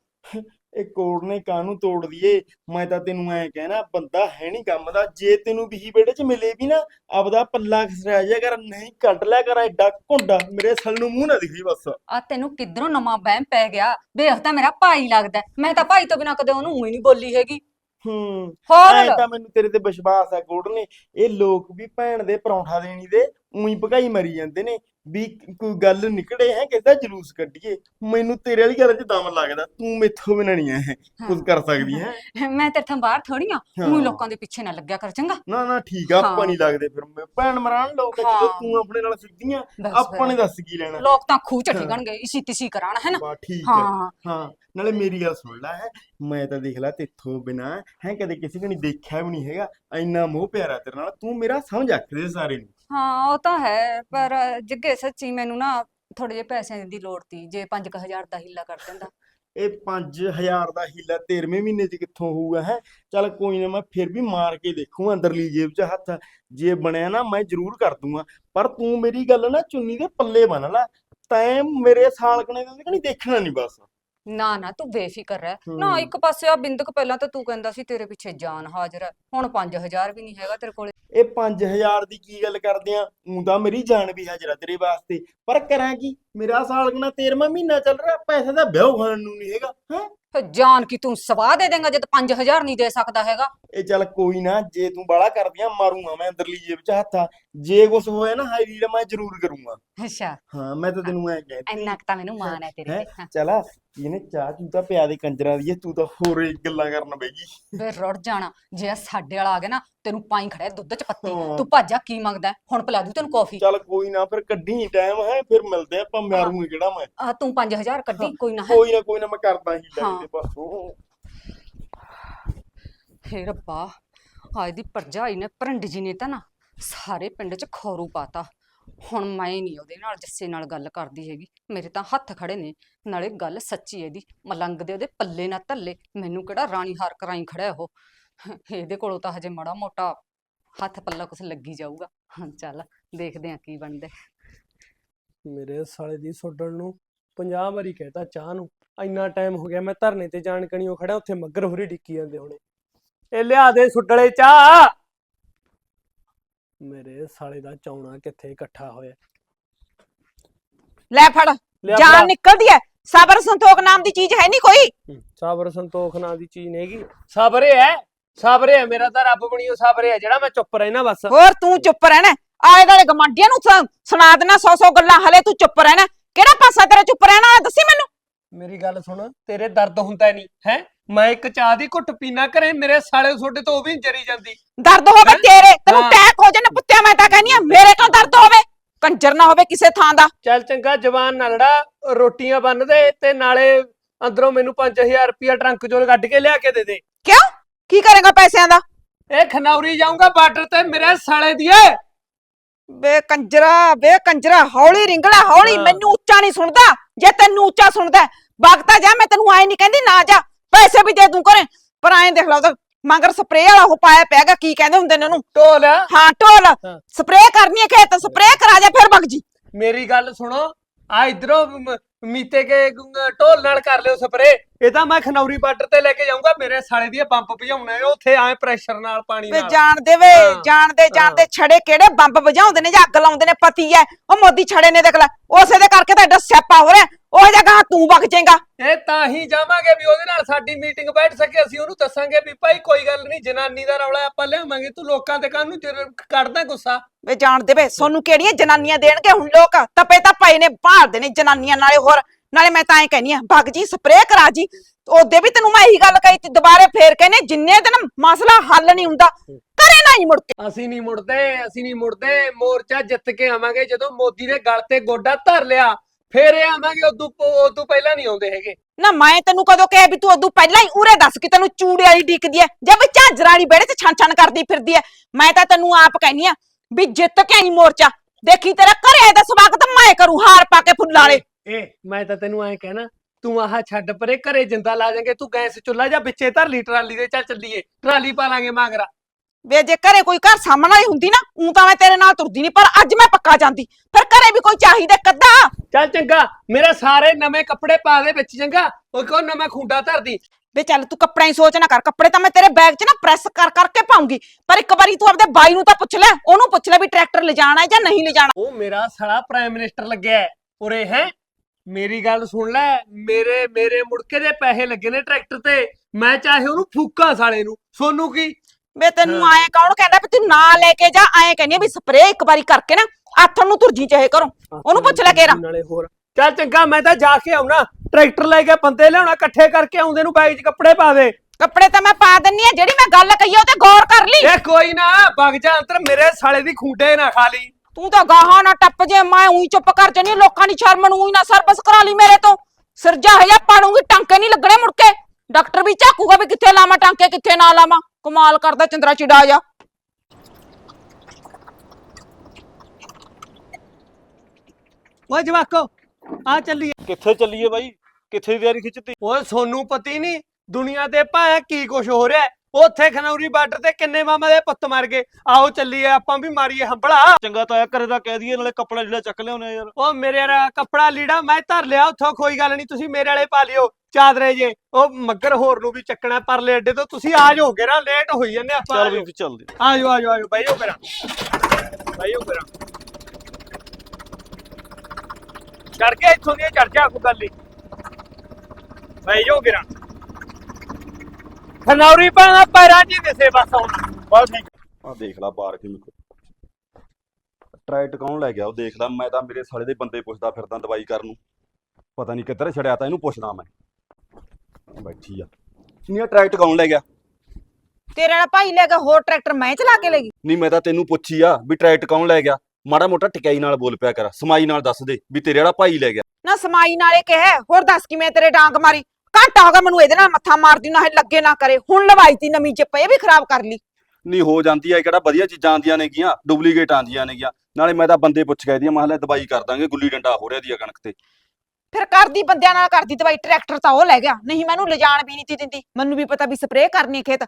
ਇਹ ਕੋਡ ਨੇ ਕਾਹਨੂੰ ਤੋੜ ਦਈਏ? ਮੈਂ ਤਾਂ ਤੈਨੂੰ ਐ ਕਹਿਣਾ ਬੰਦਾ ਹੈ ਨਹੀਂ ਕੰਮ ਦਾ ਜੇ ਤੈਨੂੰ ਵੀ ਬੇੜੇ 'ਚ ਮਿਲੇ ਵੀ ਨਾ ਆਪਦਾ ਪੱਲਾ ਖਸਰਾ ਜਾ ਕਰ ਨਹੀਂ ਕੱਢ ਲਿਆ ਕਰ ਐਡਾ ਘੁੰਡਾ ਮੇਰੇ ਸਲ ਨੂੰ ਮੂੰਹ ਨਾ ਦਿਖੀ ਬਸ। ਆ ਤੈਨੂੰ ਕਿੱਧਰੋਂ ਨਵਾਂ ਵਹਿਮ ਪੈ ਗਿਆ? ਵੇਖ ਤਾਂ ਮੇਰਾ ਭਾਈ ਲੱਗਦਾ। ਮੈਂ ਤਾਂ ਭਾਈ ਤੋਂ ਬਿਨਾਂ ਕਦੇ ਉਹਨੂੰ ਹੀ ਨਹੀਂ ਬੋਲੀ ਹੈਗੀ। ਹੂੰ ਹੋਰ? ਐ ਤਾਂ ਮੈਨੂੰ ਤੇਰੇ ਤੇ ਵਿਸ਼ਵਾਸ ਆ ਕੋਡ ਨੇ ਇਹ ਲੋਕ ਵੀ ਭੈਣ ਦੇ ਪਰੌਂਠਾ ਦੇਣੀ ਦੇ ਉਹੀ ਭਗਾਈ ਮਰੀ ਜਾਂਦੇ ਨੇ ਵੀ ਕੋਈ ਗੱਲ ਨਿਕੜੇ ਹੈ ਕਿਸਦਾ ਜਲੂਸ ਕੱਢੀਏ। ਮੈਨੂੰ ਤੇਰੇ ਵਾਲੀ ਗੱਲ 'ਚ ਦਮ ਲੱਗਦਾ ਤੂੰ ਮੈਥੋਂ ਬਿਨਾਂ ਨਹੀਂ ਐ ਕੁਝ ਕਰ ਸਕਦੀ ਹੈ। ਮੈਂ ਤੇਰੇ ਤੋਂ ਬਾਹਰ ਥੋੜੀ ਆ ਹਾਂ। ਉਹੀ ਲੋਕਾਂ ਦੇ ਪਿੱਛੇ ਨਾ ਲੱਗਿਆ ਕਰ ਚੰਗਾ। ਨਾ ਨਾ ਠੀਕ ਆ ਆਪਾਂ ਹਾਂ। ਨਹੀਂ ਲੱਗਦੇ ਫਿਰ। ਮੈਂ ਭੈਣ ਮਰਾਨ ਲੋਕ ਆ, ਜਦੋਂ ਹਾਂ। ਤੂੰ ਆਪਣੇ ਨਾਲ ਸਿੱਧੀਆਂ ਬਸ ਆਪਾਂ ਨੇ। ਦੱਸ ਕੀ ਲੈਣਾ। ਲੋਕ ਤਾਂ ਖੂਹ ਚ ਹਾਂ। ਠਿਕਣਗੇ ਇਸੀ ਤਿਸੀ ਕਰਾਣ ਹੈ ਨਾ? ਬਾ ਠੀਕ ਹੈ ਹਾਂ। ਹਾਂ ਨਾਲੇ ਮੇਰੀ ਗੱਲ ਸੁਣ ਲੈ ਹੈ। ਮੈਂ ਤਾਂ ਦੇਖ ਲੈ ਤੇਥੋਂ ਬਿਨਾ ਹੈ ਕਦੇ ਕਿਸੇ ਕਣੀ ਦੇਖਿਆ ਵੀ ਨਹੀਂ ਹੈਗਾ। ਇੰਨਾ ਮੋਹ ਪਿਆਰਾ ਤੇਰੇ ਨਾਲ ਤੂੰ ਮੇਰਾ ਸਮਝ ਆਖਦੇ ਸਾਰੇ ਨੂੰ। ਹਾਂ ਉਹ ਤਾਂ ਹੈ ਪਰ ਜੱਗੇ ਸੱਚੀ ਮੈਨੂੰ ਨਾ ਥੋੜੇ ਜਿਹੇ ਪੈਸਿਆਂ ਦੀ ਲੋੜ ਤੀ ਜੇ 5000 ਦਾ ਹਿੱਲਾ ਕਰ ਦਿੰਦਾ। ਇਹ 5000 ਦਾ ਹੀਲਾ 13ਵੇਂ ਮਹੀਨੇ 'ਚ ਕਿੱਥੋਂ ਹੋਊਗਾ ਹੈ? ਚੱਲ ਕੋਈ ਨਾ ਮੈਂ ਫਿਰ ਵੀ ਮਾਰ ਕੇ ਦੇਖੂ ਅੰਦਰਲੀ ਜੇਬ 'ਚ ਹੱਥ। ਜੇ ਬਣਿਆ ਨਾ ਮੈਂ ਜ਼ਰੂਰ ਕਰ ਦੂੰਗਾ। ਪਰ ਤੂੰ ਮੇਰੀ ਗੱਲ ਨਾ ਚੁੰਨੀ ਦੇ ਪੱਲੇ ਬੰਨ ਲੈ। ਤੈਂ ਮੇਰੇ ਸਾਲਕਣੇ ਦੇ ਨਹੀਂ ਦੇਖਣਾ ਨਹੀਂ ਬਸ। ਨਾ ਨਾ ਤੂੰ ਬੇਫਿਕਰ ਰਹਿ। ਨਾ। ਇੱਕ ਪਾਸੇ ਆ ਬਿੰਦਕ ਪਹਿਲਾਂ ਤਾਂ ਤੂੰ ਕਹਿੰਦਾ ਸੀ ਤੇਰੇ ਪਿੱਛੇ ਜਾਨ ਹਾਜ਼ਰ ਹੈ ਹੁਣ 5000 ਵੀ ਨਹੀਂ ਹੈਗਾ ਤੇਰੇ ਕੋਲੇ। ਇਹ 5000 ਦੀ ਕੀ ਗੱਲ ਕਰਦੇ ਆ? ਤਾਂ ਮੇਰੀ ਜਾਨ ਵੀ ਹਾਜ਼ਰ ਆ ਤੇਰੇ ਵਾਸਤੇ। ਪਰ ਕਰਾਂ ਕੀ? ਮੇਰਾ ਸਾਲਕਣਾ 13ਵਾਂ ਮਹੀਨਾ ਚੱਲ ਰਿਹਾ ਪੈਸੇ ਦਾ ਵਿਆਹ ਖਾਣ ਨੂੰ ਨਹੀਂ ਹੈਗਾ ਹੈ? ਜਾਨ ਕੀ ਤੂੰ ਸਵਾਹ ਦੇ ਦੇਂਗਾ ਜਦ 5000 ਨਹੀਂ ਦੇ ਸਕਦਾ ਹੈਗਾ? ਇਹ ਚੱਲ ਕੋਈ ਨਾ ਜੇ ਤੂੰ ਬਾਲਾ ਕਰਦੀਆਂ ਮਾਰੂੰਗਾ ਮੈਂ ਅੰਦਰਲੀ ਜੇਬ 'ਚ ਹੱਥਾ। ਜੇ ਕੁਝ ਹੋਇਆ ਨਾ ਹਾਈ ਮੈਂ ਜ਼ਰੂਰ ਕਰੂੰਗਾ। ਅੱਛਾ। ਹਾਂ ਮੈਂ ਤਾਂ ਤੈਨੂੰ ਐ ਕਹਿ ਇੰਨਾ ਕੁ ਤਾਂ ਮੈਨੂੰ ਮਾਣ ਹੈ ਤੇਰੇ? ਤੇ। ਚਲਾ ਇਹਨੇ ਚਾਹ ਚੂ ਤਾਂ ਪਿਆ ਦੇ ਕੰਜਰਾਂ ਦੀ ਇਹ ਤੂੰ ਤਾਂ ਹੋਰ ਹੀ ਗੱਲਾਂ ਕਰਨ ਬੈਗੀ ਵੇ ਰੁੜ ਜਾਣਾ ਜੇ ਆਹ ਸਾਡੇ ਵਾਲਾ ਆ ਗਿਆ ਨਾ ਤੈਨੂੰ ਪਾਈ ਖੜਿਆ ਦੁੱਧ ਚ ਪੱਤੀ। ਹਾਂ। ਤੂੰ ਭਾਜਾ ਕੀ ਮੰਗਦਾ ਹੈ? ਹੁਣ ਪਿਲਾ ਦੂੰ ਤੈਨੂੰ ਕੌਫੀ ਚੱਲ ਕੋਈ ਨਾ ਫਿਰ ਕੱਢੀ ਟਾਈਮ ਹੈ ਫਿਰ ਮਿਲਦੇ ਆਪਾਂ ਮਾਰੂੰਗੇ ਕਿਹੜਾ ਮੈਂ। ਆ ਤੂੰ 5000 ਕੱਢੀ ਕੋਈ ਨਾ। ਹੈ ਕੋਈ ਨਾ ਕੋਈ ਨਾ ਮੈਂ ਕਰਦਾ ਹੀ ਹਾਂ। ਲੱਗਦੇ ਪਾਸੋਂ ਹੇ ਰੱਬਾ ਅੱਜ ਦੀ ਭਰਜਾਈ ਨੇ ਭਰੰਡ ਜੀ ਨੇ ਤਾਂ ਨਾ ਸਾਰੇ ਪਿੰਡ 'ਚ ਖੌਰੂ ਪਾਤਾ। ਹੁਣ ਮੈਂ ਨਹੀਂ ਉਹਦੇ ਨਾਲ ਜੱਸੇ ਨਾਲ ਗੱਲ ਕਰਦੀ ਹੈਗੀ। ਮੇਰੇ ਤਾਂ ਹੱਥ ਖੜੇ ਨੇ। ਨਾਲੇ ਗੱਲ ਸੱਚੀ ਇਹਦੀ। ਮਲੰਗ ਦੇ ਉਹਦੇ ਪੱਲੇ ਨਾ ਧੱਲੇ। ਮੈਨੂੰ ਕਿਹੜਾ ਰਾਣੀ ਹਾਰ ਕਰਾਈ ਖੜਾ ਉਹ। ਇਹਦੇ ਕੋਲੋਂ ਤਾਂ ਹਜੇ ਮਾੜਾ ਮੋਟਾ ਹੱਥ ਪੱਲਾ ਕੁਛ ਲੱਗੀ ਜਾਊਗਾ। ਹਾਂ, ਚੱਲ ਦੇਖਦੇ ਆ ਕੀ ਬਣਦਾ। ਮੇਰੇ ਸਾਲੇ ਦੀ ਸੁੱਡਣ ਨੂੰ 50 ਵਾਰੀ ਕਹਿਤਾ ਚਾਹ ਨੂੰ। ਇੰਨਾ ਟਾਈਮ ਹੋ ਗਿਆ ਮੈਂ ਧਰਨੇ ਤੇ ਜਾਣ ਕਣੀਓ ਖੜਾ ਉੱਥੇ ਮੱਗਰ ਹੋਰੀ ਡਿੱਕੀ ਜਾਂਦੇ ਹੋਣੇ। ਇਹ ਲਿਆ ਦੇ ਸੁੱਡਲੇ ਚਾਹ! ਮੇਰੇ ਸਾਲੇ ਦਾ ਚੌਣਾ ਕਿੱਥੇ ਇਕੱਠਾ ਹੋਇਆ। ਲੈ ਫੜ ਲਿਆ ਜਾਨ। ਨਿਕਲਦੀ ਐ। ਸਬਰ ਸੰਤੋਖ ਨਾਮ ਦੀ ਚੀਜ਼ ਹੈ ਨਹੀਂ ਕੋਈ? ਹੂੰ, ਸਬਰ ਸੰਤੋਖ ਨਾਂ ਦੀ ਚੀਜ਼ ਨਹੀਂਗੀ ਸਬਰ ਹੈ ਸਬਰ ਹੈ ਮੇਰਾ ਤਾਂ ਰੱਬ ਬਣੀਓ ਸਬਰ ਹੈ ਜਿਹੜਾ ਮੈਂ ਚੁੱਪ ਰਹਿਣਾ ਬਸ। ਹੋਰ ਤੂੰ ਚੁੱਪ ਰਹਿਣਾ ਆਲੇ ਦਾਲੇ ਗਮਾਂਡੀਆਂ ਨੂੰ ਸੁਣ- ਸੁਣਾ ਦੇਣਾ ਸੌ ਸੌ ਗੱਲਾਂ ਹਲੇ ਤੂੰ ਚੁੱਪ ਰਹਿਣਾ ਕਿਹੜਾ ਪਾਸਾ ਤੇਰਾ ਚੁੱਪ ਰਹਿਣਾ ਵਾਲਾ ਦੱਸੀ ਮੈਨੂੰ। ਮੇਰੀ ਗੱਲ ਸੁਣ ਤੇਰੇ ਦਰਦ ਹੁੰਦਾ ਨਹੀਂ ਹੈ? ਮੈਂ ਇੱਕ ਚਾਹ ਦੀ ਘੁੱਟ ਪੀਣਾ ਘਰੇ ਮੇਰੇ ਸਾਲੇ ਛੋਡੇ ਤੋਂ ਉਹ ਵੀ ਨੀ ਜਰੀ ਜਾਂਦੀ। ਦਰਦ ਹੋਵੇ? ਤੇਰੇ ਤੈਨੂੰ ਹਾਂ। ਟੈਕ ਹੋ ਜਾਣਾ ਪੁੱਤਿਆ ਮੈਂ ਤਾਂ ਕਹਿੰਦੀ ਆ ਮੇਰੇ ਤੋਂ ਦਰਦ ਹੋਵੇ ਕੰਜਰ ਨਾ ਹੋਵੇ ਕਿਸੇ ਥਾਂ ਦਾ। ਚੱਲ ਚੰਗਾ ਜਵਾਨ ਨਾ ਲੜਾ ਰੋਟੀਆਂ ਬੰਨ ਦੇ ਤੇ ਨਾਲੇ ਅੰਦਰੋਂ ਮੈਨੂੰ 5000 ਰੁਪਇਆ ਟਰੰਕ ਚੋਂ ਕੱਢ ਕੇ ਲਿਆ ਕੇ ਦੇ ਦੇ। ਕਿਉਂ? ਕੀ ਕਰੇਗਾ ਪੈਸਿਆਂ ਦਾ? ਇਹ ਖਨੌਰੀ ਜਾਊਂਗਾ ਬਾਰਡਰ ਤੇ ਮੇਰੇ ਸਾਲੇ ਦੀਏ ਬੇ ਕੰਜਰਾ ਬੇ ਕੰਜਰਾ ਹੌਲੀ ਰਿੰਗਲਾ ਹੌਲੀ ਹਾਂ। ਮੈਨੂੰ ਉੱਚਾ ਨਹੀਂ ਸੁਣਦਾ। ਜੇ ਤੈਨੂੰ ਉੱਚਾ ਸੁਣਦਾ ਹੈ, ਵਗਤਾ ਜਾ ਮੈਂ ਤੈਨੂੰ ਆਏ ਨਹੀਂ ਕਹਿੰਦੀ ਨਾ ਜਾ। ਪੈਸੇ ਵੀ ਦੇ ਦੂੰ ਕਰੇ ਪਰ ਐਂ ਦੇਖ ਲਾ ਉਹਦਾ ਮਗਰ ਸਪਰੇਅ ਵਾਲਾ ਉਹ ਪਾਇਆ ਪਿਆਗਾ ਕੀ ਕਹਿੰਦੇ ਹੁੰਦੇ ਨੇ ਉਹਨੂੰ? ਢੋਲ। ਹਾਂ ਢੋਲ। ਹਾਂ। ਸਪਰੇਅ ਕਰਨੀ ਹੈ ਖੇਤ ਸਪਰੇਅ ਕਰਾ ਜਾ ਫਿਰ ਵਗ ਜੀ ਮੇਰੀ ਗੱਲ ਸੁਣੋ ਆ ਇਧਰੋਂ ਮੀਤੇ ਕੇ ਢੋਲ ਨਾਲ ਕਰ ਲਿਓ ਸਪਰੇ ਇਹ ਤਾਂ ਮੈਂ ਖਨੌਰੀ ਬਾਰਡਰ ਤੇ ਲੈ ਕੇ ਜਾਊਂਗਾ ਮੇਰੇ ਸਾਲੇ ਦੀ ਪੰਪ ਭਜਾਉਣਾ ਹੈ ਉੱਥੇ ਐ ਪ੍ਰੈਸ਼ਰ ਨਾਲ ਪਾਣੀ ਵੇ ਨਾਲ। ਜਾਣਦੇ ਵੇ ਹਾਂ, ਜਾਣਦੇ ਜਾਣਦੇ ਛੜੇ ਕਿਹੜੇ ਬੰਬ ਵਜਾਉਂਦੇ ਨੇ ਜਾਂ ਅੱਗ ਲਾਉਂਦੇ ਨੇ ਪਤੀ ਐ ਉਹ ਮੋਦੀ ਛੜੇ ਨੇ ਦੇਖ ਲੈ। ਉਸੇ ਦੇ ਕਰਕੇ ਤਾਂ ਐਡਾ ਸਿਆਪਾ ਹੋ ਰਿਹਾ। ਉਹ ਜਗ੍ਹਾ ਤੂੰ ਵਗ ਜਾਏਗਾ। ਇਹ ਤਾਂ ਹੀ ਜਾਵਾਂਗੇ ਵੀ ਉਹਦੇ ਨਾਲ ਸਾਡੀ ਮੀਟਿੰਗ ਬੈਠ ਸਕੇ ਅਸੀਂ ਉਹਨੂੰ ਦੱਸਾਂਗੇ ਵੀ ਭਾਈ ਕੋਈ ਗੱਲ ਨਹੀਂ ਜਨਾਨੀ ਦਾ ਰੌਲਾ ਆਪਾਂ ਲਿਆਵਾਂਗੇ ਤੂੰ ਲੋਕਾਂ ਤੇ ਕਾਹਨੂੰ ਚਿਰ ਕੱਢਦਾ ਗੁੱਸਾ। ਵੇ ਜਾਣਦੇ ਵੇ ਸੋਨੂੰ ਕਿਹੜੀਆਂ ਜਨਾਨੀਆਂ ਦੇਣਗੇ ਹੁਣ ਲੋਕ? ਤਪੇ ਤਾਂ ਪਏ ਨੇ ਭਾਲਦੇ ਨੇ ਜਨਾਨੀਆਂ ਨਾਲੇ ਹੋਰ। ਨਾਲੇ ਮੈਂ ਤਾਂ ਐ ਕਹਿੰਨੀ ਆ ਭਗ ਜੀ ਸਪਰੇਅ ਕਰਾ ਜੀ। ਉਹਦੇ ਵੀ ਤੈਨੂੰ ਮੈਂ ਇਹੀ ਗੱਲ ਕਹੀ ਤੀ ਦੁਬਾਰੇ ਫੇਰ ਕਹਿੰਨੇ ਜਿੰਨੇ ਦਿਨ ਮਸਲਾ ਹੱਲ ਨਹੀਂ ਹੁੰਦਾ ਕਰੇ ਨਾ ਹੀ ਮੁੜ ਕੇ। ਅਸੀਂ ਨਹੀਂ ਮੁੜਦੇ ਅਸੀਂ ਨਹੀਂ ਮੁੜਦੇ ਮੋਰਚਾ ਜਿੱਤ ਕੇ ਆਵਾਂਗੇ ਜਦੋਂ ਮੋਦੀ ਨੇ ਗਲ ਤੇ ਗੋਡਾ ਧਰ ਲਿਆ। ਫੇਰ ਇਹ ਆਵਾਂਗੇ ਉਦੋਂ ਪ- ਉਦੋਂ ਪਹਿਲਾਂ ਨਹੀਂ ਆਉਂਦੇ ਹੈਗੇ। ਨਾ ਮੈਂ ਤੈਨੂੰ ਕਦੋਂ ਕਿਹਾ ਵੀ ਤੂੰ ਉਦੋਂ ਪਹਿਲਾਂ ਹੀ ਉਰੇ ਦੱਸ ਕਿ ਤੈਨੂੰ ਚੂੜੇ ਵਾਲੀ ਡਿੱਕਦੀ ਐ? ਜਾਂ ਵੀ ਝਾਂਜਰਾਂ ਵਾਲੀ ਬੇੜੇ 'ਚ ਛਣ ਛਣ ਕਰਦੀ ਫਿਰਦੀ ਐ? ਮੈਂ ਤਾਂ ਤੈਨੂੰ ਆਪ ਕਹਿਨੀ ਆ ਵੀ ਜਿੱਤ ਕੇ ਆਈ ਮੋਰਚਾ ਦੇਖੀ ਤੇਰਾ ਘਰੇ ਦਾ ਸਵਾਗਤ ਮੈਂ ਕਰੂੰ ਹਾਰ ਪਾ ਕੇ ਫੁੱਲਾਂ ਵਾਲੇ। ਏ ਮੈਂ ਤਾਂ ਤੈਨੂੰ ਐਂ ਕਹਿਣਾ ਤੂੰ ਆਹ ਛੱਡ ਪਰੇ ਘਰੇ ਜਿੰਦਾ ਲਾ ਜਾਗੇ ਤੂੰ ਗੈਸ ਚੁੱਲਾ ਜਾਂ ਵਿੱਚੇ ਧਰ ਲਈ ਟਰਾਲੀ ਦੇ ਚੱਲ ਚੱਲੀਏ ਟਰਾਲੀ ਪਾ ਲਾਂਗੇ ਮਾਂਗਰਾ। ਵੇ ਜੇ ਘਰੇ ਕੋਈ ਘਰ ਸਾਹਮਣੇ ਵਾਲੀ ਹੁੰਦੀ ਨਾ ਉਂ ਤਾਂ ਮੈਂ ਤੇਰੇ ਨਾਲ ਤੁਰਦੀ ਨਹੀਂ ਪਰ ਅੱਜ ਮੈਂ ਪੱਕਾ ਜਾਂਦੀ। ਫਿਰ ਘਰੇ ਵੀ ਕੋਈ ਚਾਹੀਦਾ ਕੱਦਾ? ਚੱਲ ਚੰਗਾ ਮੇਰੇ ਸਾਰੇ ਨਵੇਂ ਕੱਪੜੇ ਪਾ ਦੇ ਵਿੱਚ ਚੰਗਾ ਉਹ ਕੋ ਨਵਾਂ ਖੁੰਡਾ ਧਰਦੀ? ਵੇ ਚੱਲ ਤੂੰ ਕੱਪੜਿਆਂ ਦੀ ਸੋਚ ਨਾ ਕਰ ਕੱਪੜੇ ਤਾਂ ਮੈਂ ਤੇਰੇ ਬੈਗ 'ਚ ਨਾ ਪ੍ਰੈਸ ਕਰ ਕਰਕੇ ਪਾਉਂਗੀ। ਪਰ ਇੱਕ ਵਾਰੀ ਤੂੰ ਆਪਦੇ ਬਾਈ ਨੂੰ ਤਾਂ ਪੁੱਛ ਲੈ ਉਹਨੂੰ ਪੁੱਛ ਲੈ ਵੀ ਟਰੈਕਟਰ ਲਿਜਾਣਾ ਹੈ ਜਾਂ ਨਹੀਂ ਲਿਜਾਣਾ। ਉਹ ਮੇਰਾ ਸਾਲਾ ਪ੍ਰਾਈਮ ਮਿਨਿਸਟਰ ਲੱਗਿਆ ਹੈ। ਉਰੇ ਹੈ। ਮੇਰੀ ਗੱਲ ਸੁਣ ਲੈ ਮੇਰੇ ਮੇਰੇ ਮੁੜਕੇ ਦੇ ਪੈਸੇ ਲੱਗੇ ਨੇ ਟਰੈਕਟਰ ਤੇ ਮੈਂ ਚਾਹੇ ਉਹਨੂੰ ਫੂਕਾਂ ਸਾਲੇ ਨੂੰ ਸੋਨੂੰ ਕੀ? ਵੇ ਤੈਨੂੰ। ਆਏ ਕੌਣ ਕਹਿੰਦਾ ਵੀ ਤੂੰ ਨਾ ਲੈ ਕੇ ਜਾ? ਆਏ ਕਹਿੰਦੀ ਆ ਵੀ ਸਪਰੇਅ ਇੱਕ ਵਾਰੀ ਕਰਕੇ ਨਾ ਆਥਣ ਨੂੰ ਤੁਰਜੀ ਚਾਹੇ ਕਰੋ। ਉਹਨੂੰ ਪੁੱਛ ਲੈ ਕੇਰਾ। ਨਾਲੇ ਹੋਰ। ਚੱਲ ਚੰਗਾ ਮੈਂ ਤਾਂ ਜਾ ਕੇ ਆਉਣਾ। ਟਰੈਕਟਰ ਲੈ ਕੇ ਬੰਦੇ ਲਿਆਉਣਾ ਇਕੱਠੇ ਕਰਕੇ ਆਉਂਦੇ ਨੂੰ ਬੈਗ 'ਚ ਕੱਪੜੇ ਪਾ ਦੇ। ਕੱਪੜੇ ਤਾਂ ਮੈਂ ਪਾ ਦਿੰਨੀ ਆ ਜਿਹੜੀ ਮੈਂ ਗੱਲ ਕਹੀ ਆ ਉਹ ਤੇ ਗੌਰ ਕਰ ਲਈ। ਇਹ ਕੋਈ ਨਾ ਵਗ ਜਾ ਅੰਦਰ ਮੇਰੇ ਸਾਲੇ ਦੀ ਖੁੰਡੇ ਨਾ ਖਾ ਲਈ। ਤੂੰ ਤਾਂ ਗਾਹਾਂ ਨਾ ਟੱਪ ਜੇ ਮੈਂ ਉਹੀ ਚੁੱਪ ਕਰ ਜਣੀ ਲੋਕਾਂ ਦੀ ਸ਼ਰਮ ਨੂੰ ਹੀ ਨਾ ਸਰਵਿਸ ਕਰਾ ਲਈ ਮੇਰੇ ਤੋਂ। ਸਿਰਜਾ ਹਜਾ ਪਾੜੂੰਗੀ ਟਾਂਕੇ ਨਹੀਂ ਲੱਗਣੇ ਮੁੜ ਕੇ। ਡਾਕਟਰ ਵੀ ਝਾਕੂਗਾ ਵੀ ਕਿੱਥੇ ਲਾਵਾਂ ਟਾਂਕੇ ਕਿੱਥੇ ਨਾ ਲਾਵਾਂ। ਕਮਾਲ ਕਰਦਾ ਚੰਦਰਾ ਚਿੜਾ ਜਾ ਓਏ ਜਵਾਕੋ ਆ। ਚੱਲੀਏ ਕਿੱਥੇ ਚੱਲੀਏ ਬਾਈ? ਕਿੱਥੇ ਦੀ ਤਿਆਰੀ ਖਿੱਚਤੀ? ਓਏ ਸੋਨੂੰ ਪਤੀ ਨਹੀਂ ਦੁਨੀਆ ਤੇ ਭਾਵੇਂ ਕੀ ਕੁਝ ਹੋ ਰਿਹਾ ਹੈ। ਉੱਥੇ ਖਨੌਰੀ ਬਾਰਡਰ ਤੇ ਕਿੰਨੇ ਮਾਮਾ ਦੇ ਪੁੱਤ ਮਰ ਗਏ। ਆਓ ਚੱਲੀਏ ਆਪਾਂ ਵੀ ਮਾਰੀਏ ਹੰਬਲਾ ਚੰਗਾ ਤਾਇਆ ਘਰੇ ਦਾ ਕਹਿ ਦਈਏ ਨਾਲੇ ਕੱਪੜਾ ਜਿਹੜਾ ਚੱਕ ਲਿਆਉਣੇ ਯਾਰ। ਉਹ ਮੇਰੇ ਯਾਰ ਕੱਪੜਾ ਲੀੜਾ ਮੈਂ ਧਰ ਲਿਆ ਉੱਥੋਂ ਕੋਈ ਗੱਲ ਨਹੀਂ ਤੁਸੀਂ ਮੇਰੇ ਵਾਲੇ ਪਾ ਲਿਓ ਚਾਦਰੇ ਜੇ। ਉਹ ਮੱਗਰ ਹੋਰ ਨੂੰ ਵੀ ਚੱਕਣਾ ਪਰਲੇ ਅੱਡੇ ਤੋਂ ਤੁਸੀਂ ਆ ਜਾਓਗੇ ਨਾ ਲੇਟ ਹੋਈ ਜੰਨੇ ਆਪਾਂ। ਚੱਲ ਵੀ ਚੱਲਦੇ ਆ। ਜਾਓ ਆ ਜਾਓ ਆ ਜਾਓ ਬਈਓ ਕਰਾਂ ਬਈਓ ਕਰਾਂ ਚੜ ਕੇ ਇੱਥੋਂ ਦੀ ਚੜ ਜਾ ਕੋਈ ਗੱਲ ਨਹੀਂ। ਬਈਓ ਕਰਾਂ ਖਨੌਰੀ ਪਾਣਾ ਪੈਰਾਂ 'ਚ ਹੀ ਦਿਸੇ ਬਸ ਹੁਣ। ਬਸ ਠੀਕ। ਆ ਦੇਖ ਲੈ ਬਾਹਰ ਕਿਵੇਂ ਟਰਾਈ ਟਕਾਉਣ ਲੈ ਗਿਆ? ਉਹ ਦੇਖ ਲੈ ਮੈਂ ਤਾਂ ਮੇਰੇ ਸਾਲੇ ਦੇ ਬੰਦੇ ਪੁੱਛਦਾ ਫਿਰਦਾ ਦਵਾਈ ਕਰਨ ਨੂੰ। ਪਤਾ ਨਹੀਂ ਕਿੱਧਰ ਛੜਿਆ ਤਾਂ ਇਹਨੂੰ ਪੁੱਛਦਾ ਮੈਂ। ਬੈਠੀ ਆ। ਨਹੀਂ ਟਰਾਈ ਟਕਾਉਣ ਲੈ ਗਿਆ? ਤੇਰੇ ਵਾਲਾ ਭਾਈ ਲੈ ਗਿਆ ਹੋਰ ਟਰੈਕਟਰ ਮੈਂ ਚਲਾ ਕੇ ਲੈ ਗਈ। ਨਹੀਂ ਮੈਂ ਤਾਂ ਤੈਨੂੰ ਪੁੱਛੀ ਆ ਵੀ ਟਰਾਈ ਟਕਾਉਣ ਲੈ ਗਿਆ? ਮਾੜਾ ਮੋਟਾ ਟਿਕਾਈ ਨਾਲ ਬੋਲ ਪਿਆ ਕਰ ਸਮਾਈ ਨਾਲ ਦੱਸ ਦੇ ਵੀ ਤੇਰੇ ਵਾਲਾ ਭਾਈ ਲੈ ਗਿਆ। ਨਾ ਸਮਾਈ ਨਾਲੇ ਕਿਹਾ ਹੋਰ ਦੱਸ ਕਿਵੇਂ ਤੇਰੇ ਡਾਂਗ ਮਾਰੀ। ਘੰਟਾ ਹੋ ਗਿਆ ਮੈਨੂੰ ਇਹਦੇ ਨਾਲ ਮੱਥਾ ਮਾਰਦੀ ਨੂੰ, ਇਹ ਲੱਗੇ ਨਾ ਕਰੇ। ਹੁਣ ਲਵਾਈ ਤੀ ਨਵੀਂ ਚ ਪਏ ਵੀ ਖਰਾਬ ਕਰ ਲਈ। ਨਹੀਂ ਹੋ ਜਾਂਦੀ ਆ ਇਹ ਕਿਹੜਾ ਵਧੀਆ ਚੀਜ਼ਾਂ ਆਉਂਦੀਆਂ ਨੇਗੀਆਂ ਡੁਪਲੀਕੇਟ ਆਉਂਦੀਆਂ ਨੇਗੀਆਂ। ਨਾਲੇ ਮੈਂ ਤਾਂ ਬੰਦੇ ਪੁੱਛ ਕੇ ਦੀਆਂ ਮੈਂ ਹਲੇ ਦਵਾਈ ਕਰ ਦਾਂਗੇ ਗੁੱਲੀ ਡੰਡਾ ਹੋ ਰਿਹਾ ਦੀ ਆ ਕਣਕ ਤੇ। ਫਿਰ ਕਰਦੀ ਬੰਦਿਆਂ ਨਾਲ ਕਰਦੀ ਦਵਾਈ ਟਰੈਕਟਰ ਤਾਂ ਉਹ ਲੈ ਗਿਆ। ਨਹੀਂ ਮੈਨੂੰ ਲਿਜਾਣ ਵੀ ਨਹੀਂ ਤੀ ਦਿੰਦੀ। ਮੈਨੂੰ ਵੀ ਪਤਾ ਵੀ ਸਪਰੇਅ ਕਰਨੀ ਹੈ ਖੇਤ।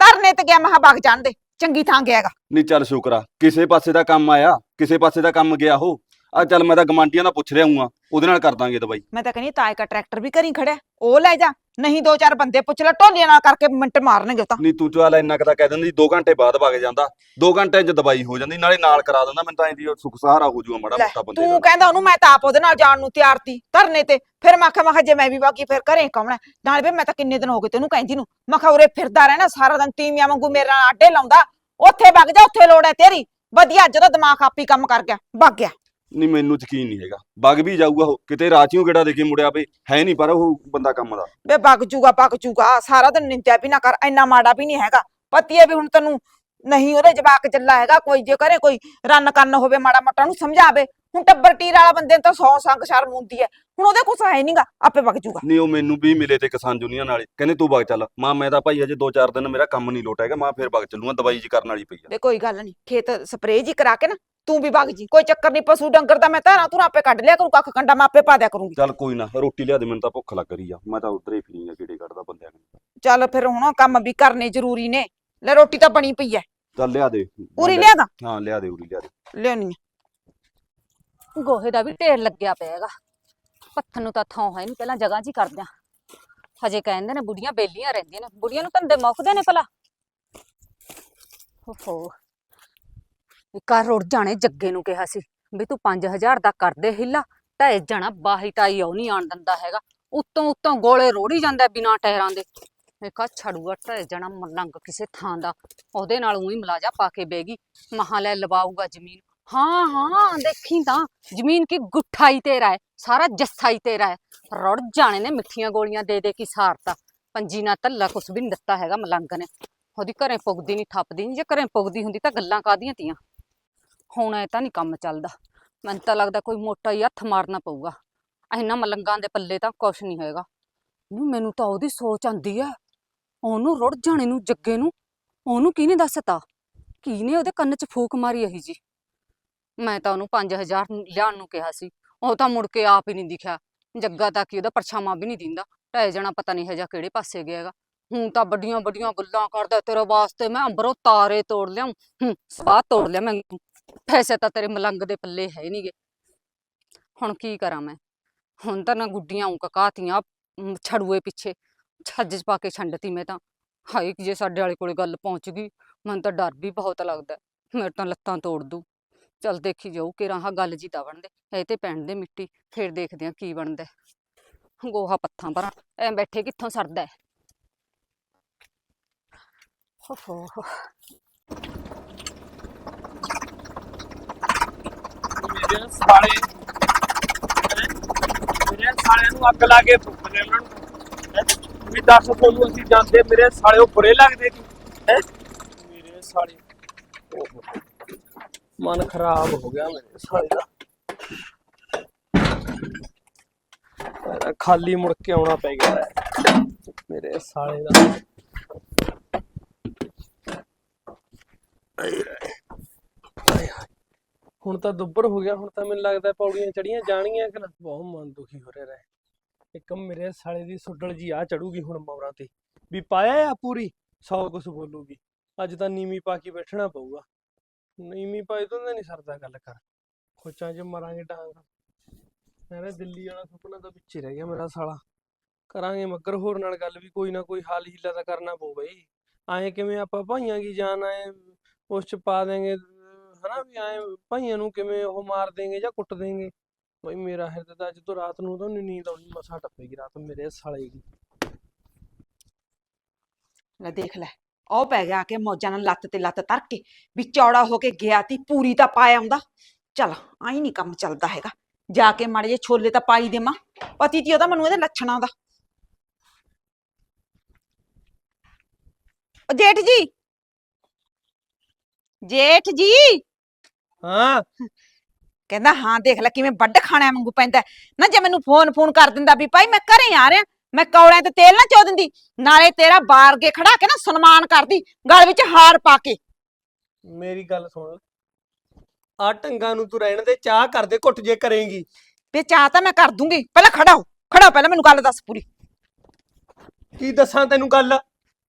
ਧਰਨੇ ਤੇ ਗਿਆ ਮਹਾ ਬਗ ਜਾਣ ਦੇ। ਚੰਗੀ ਥਾਂ ਗਿਆਗਾ ਨਹੀਂ ਚੱਲ ਸ਼ੁਕਰਾ ਕਿਸੇ ਪਾਸੇ ਦਾ ਕੰਮ ਆਇਆ ਕਿਸੇ ਪਾਸੇ ਦਾ ਕੰਮ ਗਿਆ ਉਹ। ਆ ਚੱਲ ਮੈਂ ਤਾਂ ਗਮਾਂਡੀਆਂ ਦਾ ਪੁੱਛ ਰਿਹਾ ਹੂੰ ਉਹਦੇ ਨਾਲ ਕਰ ਦਾਂਗੇ ਦਵਾਈ। ਮੈਂ ਤਾਂ ਕਹਿੰਦੀ ਤਾਏ ਕਾ ਟਰੈਕਟਰ ਵੀ ਘਰੀ ਖੜਿਆ ਉਹ ਲੈ ਜਾ ਨਹੀਂ ਦੋ ਚਾਰ ਬੰਦੇ ਪੁੱਛ ਲੈ ਢੋਲੀਆਂ ਨਾਲ ਕਰਕੇ ਮਿੰਟ ਮਾਰਨਗੇ ਉਹ ਤਾਂ। ਨਹੀਂ ਤੂੰ ਚੱਲ ਇੰਨਾ ਕਦਾ ਕਹਿ ਦਿੰਦੀ 2 ਘੰਟੇ ਬਾਅਦ ਵਗ ਜਾਂਦਾ 2 ਘੰਟਿਆਂ 'ਚ ਦਵਾਈ ਹੋ ਜਾਂਦੀ ਨਾਲੇ ਨਾਲ ਕਰਾ ਦਿੰਦਾ ਮੈਨੂੰ ਤਾਂ ਇਹਦੀ ਸੁੱਖ ਸਹਾਰਾ ਹੋ ਜੂਗਾ ਮਾੜਾ ਲੈ, ਮੋਟਾ ਬੰਦੇ ਤੂੰ ਦਾ। ਕਹਿੰਦਾ ਉਹਨੂੰ ਮੈਂ ਤਾਂ ਆਪ ਉਹਦੇ ਨਾਲ ਜਾਣ ਨੂੰ ਤਿਆਰ ਤੀ ਧਰਨੇ ਤੇ ਫਿਰ ਮੈਂ ਆਖਿਆ ਮੈਂ ਕਿਹਾ ਜੇ ਮੈਂ ਵੀ ਬਾਕੀ ਫਿਰ ਘਰੇ ਕੌਣ ਹੈ ਨਾਲ ਵੀ ਮੈਂ ਤਾਂ ਕਿੰਨੇ ਦਿਨ ਹੋ ਗਏ ਤੈਨੂੰ ਕਹਿੰਦੀ ਨੂੰ ਮੈਂ ਕਿਹਾ ਉਰੇ ਫਿਰਦਾ ਰਹਿਣਾ ਸਾਰਾ ਦਿਨ ਤੀਵੀਆਂ ਵਾਂਗੂ ਮੇਰੇ ਨਾਲ ਆਡੇ ਲਾਉਂਦਾ ਉੱਥੇ ਵਗ ਜਾ ਉੱਥੇ ਲੋੜ ਹੈ ਤੇਰੀ। ਵਧੀਆ ਜਦੋਂ ਦਿਮਾਗ ਆਪੀ ਕੰਮ ਕਰ ਗਿਆ ਵਗ ਗਿਆ। ਨਹੀਂ ਮੈਨੂੰ ਯਕੀਨ ਨਹੀਂ ਹੈਗਾ। ਵਗ ਵੀ ਜਾਊਗਾ ਉਹ। ਕਿਤੇ ਰਾਚੀਓ ਕਿਹੜਾ ਦੇ ਕੇ ਮੁੜਿਆ ਪਏ ਹੈ ਨਹੀਂ ਪਰ ਉਹ ਬੰਦਾ ਕੰਮ ਦਾ। ਵੇ ਵਗ ਜੂਗਾ ਵਗ ਜੂਗਾ। ਸਾਰਾ ਦਿਨ ਨਿੰਦਿਆ ਵੀ ਨਾ ਕਰ। ਇੰਨਾ ਮਾੜਾ ਵੀ ਨਹੀਂ ਹੈਗਾ। ਪਤੀ ਹੈ ਵੀ ਹੁਣ ਤੈਨੂੰ ਨਹੀਂ ਉਹਦੇ ਜਵਾਕ ਚੱਲਾ ਹੈਗਾ। ਕੋਈ ਜੇ ਕਰੇ ਕੋਈ ਰੰਨ ਕੰਨ ਹੋਵੇ ਮਾੜਾ ਮੋਟਾ ਨੂੰ ਸਮਝਾਵੇ। ਹੁਣ ਟੱਬਰ ਟੀਰ ਵਾਲਾ ਬੰਦੇ ਨੂੰ ਤਾਂ ਸੌ ਸੰਗ ਸ਼ਰਮ ਹੁੰਦੀ ਹੈ। ਹੁਣ ਉਹਦੇ ਕੁਛ ਹੈ ਨਹੀਂਗਾ ਆਪੇ ਵਗ ਜੂਗਾ। ਨਹੀਂ ਉਹ ਮੈਨੂੰ ਵੀ ਮਿਲੇ ਤੇ ਕਿਸਾਨ ਜੁਨੀਅਰ ਨਾਲੇ ਕਹਿੰਦੇ ਤੂੰ ਵਗ ਚੱਲ। ਮਾਂ ਮੈਂ ਤਾਂ ਭਾਈ ਅਜੇ 2-4 ਦਿਨ ਮੇਰਾ ਕੰਮ ਨਹੀਂ ਲੋਟ ਹੈਗਾ। ਮਾਂ ਫੇਰ ਵਗ ਚੱਲੂਗਾ। ਦਵਾਈ ਜੀ ਕਰਨ ਵਾਲੀ ਪਈ ਆ। ਵੇ ਕੋਈ ਗੱਲ ਨਹੀਂ ਖੇਤ ਸਪਰੇਅ ਜੀ ਕਰਾ ਕੇ ਨਾ ਤੂੰ ਵੀ ਵਗ ਜੀ ਕੋਈ ਚੱਕਰ ਨਹੀਂ ਪਸ਼ੂ ਡੰਗਰ ਦਾ ਮੈਂ ਧਾਰਾਂ ਤੂੰ ਆਪੇ ਕੱਢ ਲਿਆ ਕਰੂੰ ਕੱਖ ਕੰਡਾ ਮੈਂ ਆਪੇ ਪਾ ਦਿਆ ਕਰੂੰਗੀ। ਚੱਲ ਕੋਈ ਨਾ ਰੋਟੀ ਲਿਆ ਦੇ ਮੈਨੂੰ ਤਾਂ ਭੁੱਖ ਲੱਗ ਰਹੀ ਆ ਮੈਂ ਤਾਂ ਉਧਰ ਹੀ ਫਿਰੀ ਆ ਕੀੜੇ ਕੱਢਦਾ ਬੰਦਿਆਂ ਨੂੰ। ਚੱਲ ਫਿਰ ਹੁਣ ਕੰਮ ਵੀ ਕਰਨੇ ਜ਼ਰੂਰੀ ਨੇ ਲੈ ਰੋਟੀ ਤਾਂ ਬਣੀ ਪਈ ਐ। ਚੱਲ ਲਿਆ ਦੇ ਪੂਰੀ ਲਿਆਗਾ ਹਾਂ ਲਿਆ ਦੇ ਉਰੀ ਲਿਆ ਦੇ। ਲਿਆਉਣੀ ਗੋਹੇ ਦਾ ਵੀ ਢੇਰ ਲੱਗਿਆ ਪਿਆ ਹੈਗਾ। ਪੱਥਰ ਨੂੰ ਤਾਂ ਥਾਂ ਹੈ ਨਹੀਂ ਪਹਿਲਾਂ ਜਗ੍ਹਾ 'ਚ ਹੀ ਕਰਦੇ ਆ। ਹਜੇ ਕਹਿੰਦੇ ਨੇ ਬੁੜੀਆਂ ਬੇਲੀਆਂ ਰਹਿੰਦੀਆਂ ਨੇ ਬੁੜੀਆਂ ਨੂੰ ਧੰਦੇ ਮੁੱਕਦੇ ਨੇ ਭਲਾ। ਓਹੋ। ਇੱਕ ਰੁੜ ਜਾਣੇ ਜੱਗੇ ਨੂੰ ਕਿਹਾ ਸੀ, ਵੀ ਤੂੰ 5000 ਦਾ ਕਰ ਦੇ ਹਿੱਲਾ, ਢਹਿ ਜਾਣਾ ਬਾਹੀ ਟਾਈ ਉਹ ਨਹੀਂ ਆਣ ਦਿੰਦਾ ਹੈਗਾ। ਉੱਤੋਂ ਉੱਤੋਂ ਗੋਲੇ ਰੋੜੀ ਜਾਂਦਾ ਬਿਨਾਂ ਟਾਇਰਾਂ ਦੇ। ਇੱਕ ਆ ਛੜੂਆ ਢਹਿ ਜਾਣਾ ਮਲੰਗ ਕਿਸੇ ਥਾਂ ਦਾ, ਉਹਦੇ ਨਾਲ ਉਹੀ ਮਲਾਜਾ ਪਾ ਕੇ ਬੈਗੀ ਮਹਾਂ ਲੈ ਲਵਾਊਗਾ ਜ਼ਮੀਨ। ਹਾਂ ਹਾਂ, ਦੇਖੀ ਤਾਂ, ਜ਼ਮੀਨ ਕੀ ਗੁੱਠਾਈ ਤੇਰਾ ਹੈ ਸਾਰਾ ਜੱਸਾ ਹੀ ਤੇਰਾ ਹੈ ਰੁੜ ਜਾਣੇ ਨੇ ਮਿੱਠੀਆਂ ਗੋਲੀਆਂ ਦੇ ਦੇ ਕੇ ਸਾਰਤਾ। ਪੰਜੀ ਨਾਲ ਧੱਲਾ ਕੁਛ ਵੀ ਨਹੀਂ ਦਿੱਤਾ ਹੈਗਾ ਮਲੰਗ ਨੇ। ਉਹਦੀ ਘਰੇ ਪੁੱਗਦੀ ਨਹੀਂ ਥੱਪਦੀ ਨਹੀਂ ਜੇ ਘਰੇ ਪੁੱਗਦੀ ਹੁੰਦੀ ਤਾਂ ਗੱਲਾਂ ਕਾਦੀਆਂ ਤੀਆਂ? ਹੁਣ ਇਹ ਤਾਂ ਨਹੀਂ ਕੰਮ ਚੱਲਦਾ। ਮੈਨੂੰ ਤਾਂ ਲੱਗਦਾ ਕੋਈ ਮੋਟਾ ਹੀ ਹੱਥ ਮਾਰਨਾ ਪਊਗਾ। ਇਹਨਾਂ ਮਲੰਗਾਂ ਦੇ ਪੱਲੇ ਤਾਂ ਕੁਛ ਨਹੀਂ ਹੋਏਗਾ। ਨੂੰ, ਮੈਨੂੰ ਤਾਂ ਉਹਦੀ ਸੋਚ ਆਂਦੀ ਹੈ ਉਹਨੂੰ ਰੁੜ ਜਾਣੇ ਨੂੰ, ਜੱਗੇ ਨੂੰ। ਉਹਨੂੰ ਕਿਹਨੇ ਦੱਸਤਾ? ਕਿਹਨੇ ਉਹਦੇ ਕੰਨ 'ਚ ਫੂਕ ਮਾਰੀ ਇਹੀ ਜੀ ਮੈਂ ਤਾਂ ਉਹਨੂੰ 5000 ਲਿਆਉਣ ਨੂੰ ਕਿਹਾ ਸੀ। ਉਹ ਤਾਂ ਮੁੜ ਕੇ ਆਪ ਹੀ ਨਹੀਂ ਦਿਖਿਆ। ਜੱਗਾ ਤਾਂ ਕੀ ਉਹਦਾ ਪਰਛਾਵਾਂ ਵੀ ਨਹੀਂ ਦਿੰਦਾ। ਢਹਿ ਜਾਣਾ ਪਤਾ ਨਹੀਂ ਹਜਾ ਕਿਹੜੇ ਪਾਸੇ ਗਿਆ ਹੈਗਾ। ਹੁਣ ਤਾਂ ਵੱਡੀਆਂ ਵੱਡੀਆਂ ਗੱਲਾਂ ਕਰਦਾ ਤੇਰੇ ਵਾਸਤੇ ਮੈਂ ਅੰਬਰੋਂ ਤਾਰੇ ਤੋੜ ਲਿਆ ਹੂੰ, ਸਵਾਹ ਤੋੜ ਲਿਆ ਮੈਂ। ਪੈਸੇ ਤਾਂ ਤੇਰੇ ਮਲੰਗ ਦੇ ਪੱਲੇ ਹੈ ਨਹੀਂਗੇ ਹੁਣ ਕੀ ਕਰਾਂ ਮੈਂ? ਹੁਣ ਤਾਂ ਨਾ ਗੁੱਡੀਆਂ ਉਂ ਕਕਾਤੀਆਂ ਛੜੂਏ ਪਿੱਛੇ। ਛੱਜ 'ਚ ਪਾ ਕੇ ਛੰਡਤੀ ਮੈਂ ਤਾਂ। ਹਾਏ, ਜੇ ਸਾਡੇ ਵਾਲੇ ਕੋਲੇ ਗੱਲ ਪਹੁੰਚ ਗਈ, ਮੈਨੂੰ ਤਾਂ ਡਰ ਵੀ ਬਹੁਤ ਲੱਗਦਾ। ਮੇਰੇ ਤਾਂ ਲੱਤਾਂ ਤੋੜ ਦੂ ਚੱਲ ਦੇਖੀ ਜਾਊ ਕਿ ਰਾਹ ਗੱਲ ਜੀ ਤਾਂ ਬਣਦੇ। ਇਹ ਤੇ ਪੈਣ ਦੇ ਮਿੱਟੀ। ਫੇਰ ਦੇਖਦੇ ਆ ਕੀ ਬਣਦਾ। ਹੈ। ਗੋਹਾ ਪੱਥਾਂ ਪਰ। ਐ ਬੈਠੇ ਕਿੱਥੋਂ ਸਰਦਾ ਹੈ? ਹੋ ਹੋ ਸਾਲੇ ਮੇਰੇ ਸਾਲਿਆਂ ਨੂੰ ਅੱਗ ਲਾ ਕੇ ਫੁੱਕ ਲੈ ਉਹਨਾਂ ਨੂੰ ਵੀ ਦੱਸ ਤੁਹਾਨੂੰ ਅਸੀਂ ਜਾਂਦੇ ਮੇਰੇ ਸਾਲੇ ਉਹ ਬੁਰੇ ਲੱਗਦੇ ਸੀ ਹੈ? ਮੇਰੇ ਸਾਲੇ। ਮਨ ਖਰਾਬ ਹੋ ਗਿਆ ਮੇਰੇ ਸਾਲੇ ਦਾ। ਖਾਲੀ ਮੁੜ ਕੇ ਆਉਣਾ ਪੈ ਗਿਆ ਮੇਰੇ ਸਾਲੇ ਦਾ। ਹੁਣ ਤਾਂ ਦੁੱਬਰ ਹੋ ਗਿਆ, ਹੁਣ ਤਾਂ ਮੈਨੂੰ ਲੱਗਦਾ ਪੌੜੀਆਂ ਚੜੀਆਂ ਜਾਣਗੀਆਂ ਕਿ ਨਾ। ਬਹੁਤ ਮਨ ਦੁਖੀ ਹੋ ਰਿਹਾ ਹੈ ਇੱਕ ਮੇਰੇ ਸਾਲੇ ਦੀ ਸੁੱਡਲ ਜੀ ਆ ਚੜੂਗੀ ਹੁਣ ਮੌਰਾਂ ਤੇ। ਵੀ ਪਾਇਆ ਆ ਪੂਰੀ, ਸੌ ਕੁਛ ਬੋਲੂਗੀ। ਅੱਜ ਤਾਂ ਨੀਵੀਂ ਪਾ ਕੇ ਬੈਠਣਾ ਪਊਗਾ। ਨੀਵੀਂ ਪਾਏ ਤੋਂ ਨਹੀਂ ਸਰਦਾ ਗੱਲ ਕਰ। ਖੋਚਾਂ 'ਚ ਮਰਾਂਗੇ ਡਾਂਗ। ਮੇਰੇ ਦਿੱਲੀ ਵਾਲਾ ਸੁਪਨਾ ਤਾਂ ਪਿੱਛੇ ਰਹਿ ਗਿਆ ਮੇਰਾ ਸਾਲਾ। ਕਰਾਂਗੇ ਮੱਗਰ ਹੋਰ ਨਾਲ ਗੱਲ ਵੀ, ਕੋਈ ਨਾ ਕੋਈ ਹਾਲ ਹੀਲਾ ਤਾਂ ਕਰਨਾ ਪਊ ਬਈ। ਐਂ ਕਿਵੇਂ ਆਪਾਂ ਭਾਈਆਂ ਕੀ ਜਾਨ ਐ ਉਸ ਚ ਪਾ ਦੇਂਗੇ ਹਨਾ ਵੀ ਐਂ ਭਾਈਆਂ ਨੂੰ ਕਿਵੇਂ ਉਹ ਮਾਰ ਦੇਂਗੇ ਜਾਂ ਕੁੱਟ ਦੇਂਗੇ? ਬਈ ਮੇਰਾ ਹਿਰਦਾ ਤਾਂ ਅੱਜ ਰਾਤ ਨੂੰ ਤਾਂ ਨੀਂਦ ਆਉਣੀ, ਮਸਾ ਟੱਪੇਗੀ ਰਾਤ ਮੇਰੇ ਸਾਲੇ ਦੀ। ਲੈ ਦੇਖ ਲੈ, ਉਹ ਪੈ ਗਿਆ ਆ ਮੌਜਾਂ ਨਾਲ ਲੱਤ ਤੇ ਲੱਤ ਧਰ ਕੇ, ਵੀ ਚੌੜਾ ਹੋ ਕੇ ਗਿਆ ਤੀ, ਪੂਰੀ ਤਾਂ ਪਾਇਆ ਆਉਂਦਾ। ਚਲ, ਆਈ ਨਹੀਂ ਕੰਮ ਚੱਲਦਾ ਹੈਗਾ। ਜਾ ਕੇ ਮਾੜੇ ਜੇ ਛੋਲੇ ਤਾਂ ਪਾਈ ਦੇਵਾਂ। ਪਤੀ ਤੀ ਉਹਦਾ ਮੈਨੂੰ ਇਹਦੇ ਲੱਛਣਾਂ ਦਾ। ਉਹ ਜੇਠ ਜੀ! ਜੇਠ ਜੀ! ਹਾਂ। ਕਹਿੰਦਾ ਹਾਂ ਦੇਖ ਲੈ ਕਿਵੇਂ ਵੱਡ ਖਾਣਾ ਵਾਂਗੂ ਪੈਂਦਾ ਹੈ। ਨਾ ਜੇ ਮੈਨੂੰ ਫੋਨ ਫੋਨ ਕਰ ਦਿੰਦਾ ਵੀ ਭਾਈ ਮੈਂ ਘਰੇ ਆ ਰਿਹਾ ਮੈਂ ਕੌਲਿਆਂ ਤੇ ਤੇਲ ਨਾ ਚੋ ਦਿੰਦੀ ਨਾਲੇ ਤੇਰਾ ਬਾਰ ਖੜਾ ਕੇ ਨਾ ਸਨਮਾਨ ਕਰਦੀ ਗਲ ਵਿੱਚ ਹਾਰ ਪਾ ਕੇ। ਮੇਰੀ ਗੱਲ ਸੁਣ। ਆ ਢੰਗਾਂ ਨੂੰ ਤੂੰ ਰਹਿਣ ਦੇ ਚਾਹ ਕਰਦੇ ਘੁੱਟ ਜੇ ਕਰੇਂਗੀ। ਤੇ ਚਾਹ ਤਾਂ ਮੈਂ ਕਰ ਦੂੰਗੀ ਪਹਿਲਾਂ ਖੜਾ ਹੋ ਖੜਾ ਹੋ ਪਹਿਲਾਂ ਮੈਨੂੰ ਗੱਲ ਦੱਸ ਪੂਰੀ। ਕੀ ਦੱਸਾਂ ਤੈਨੂੰ ਗੱਲ?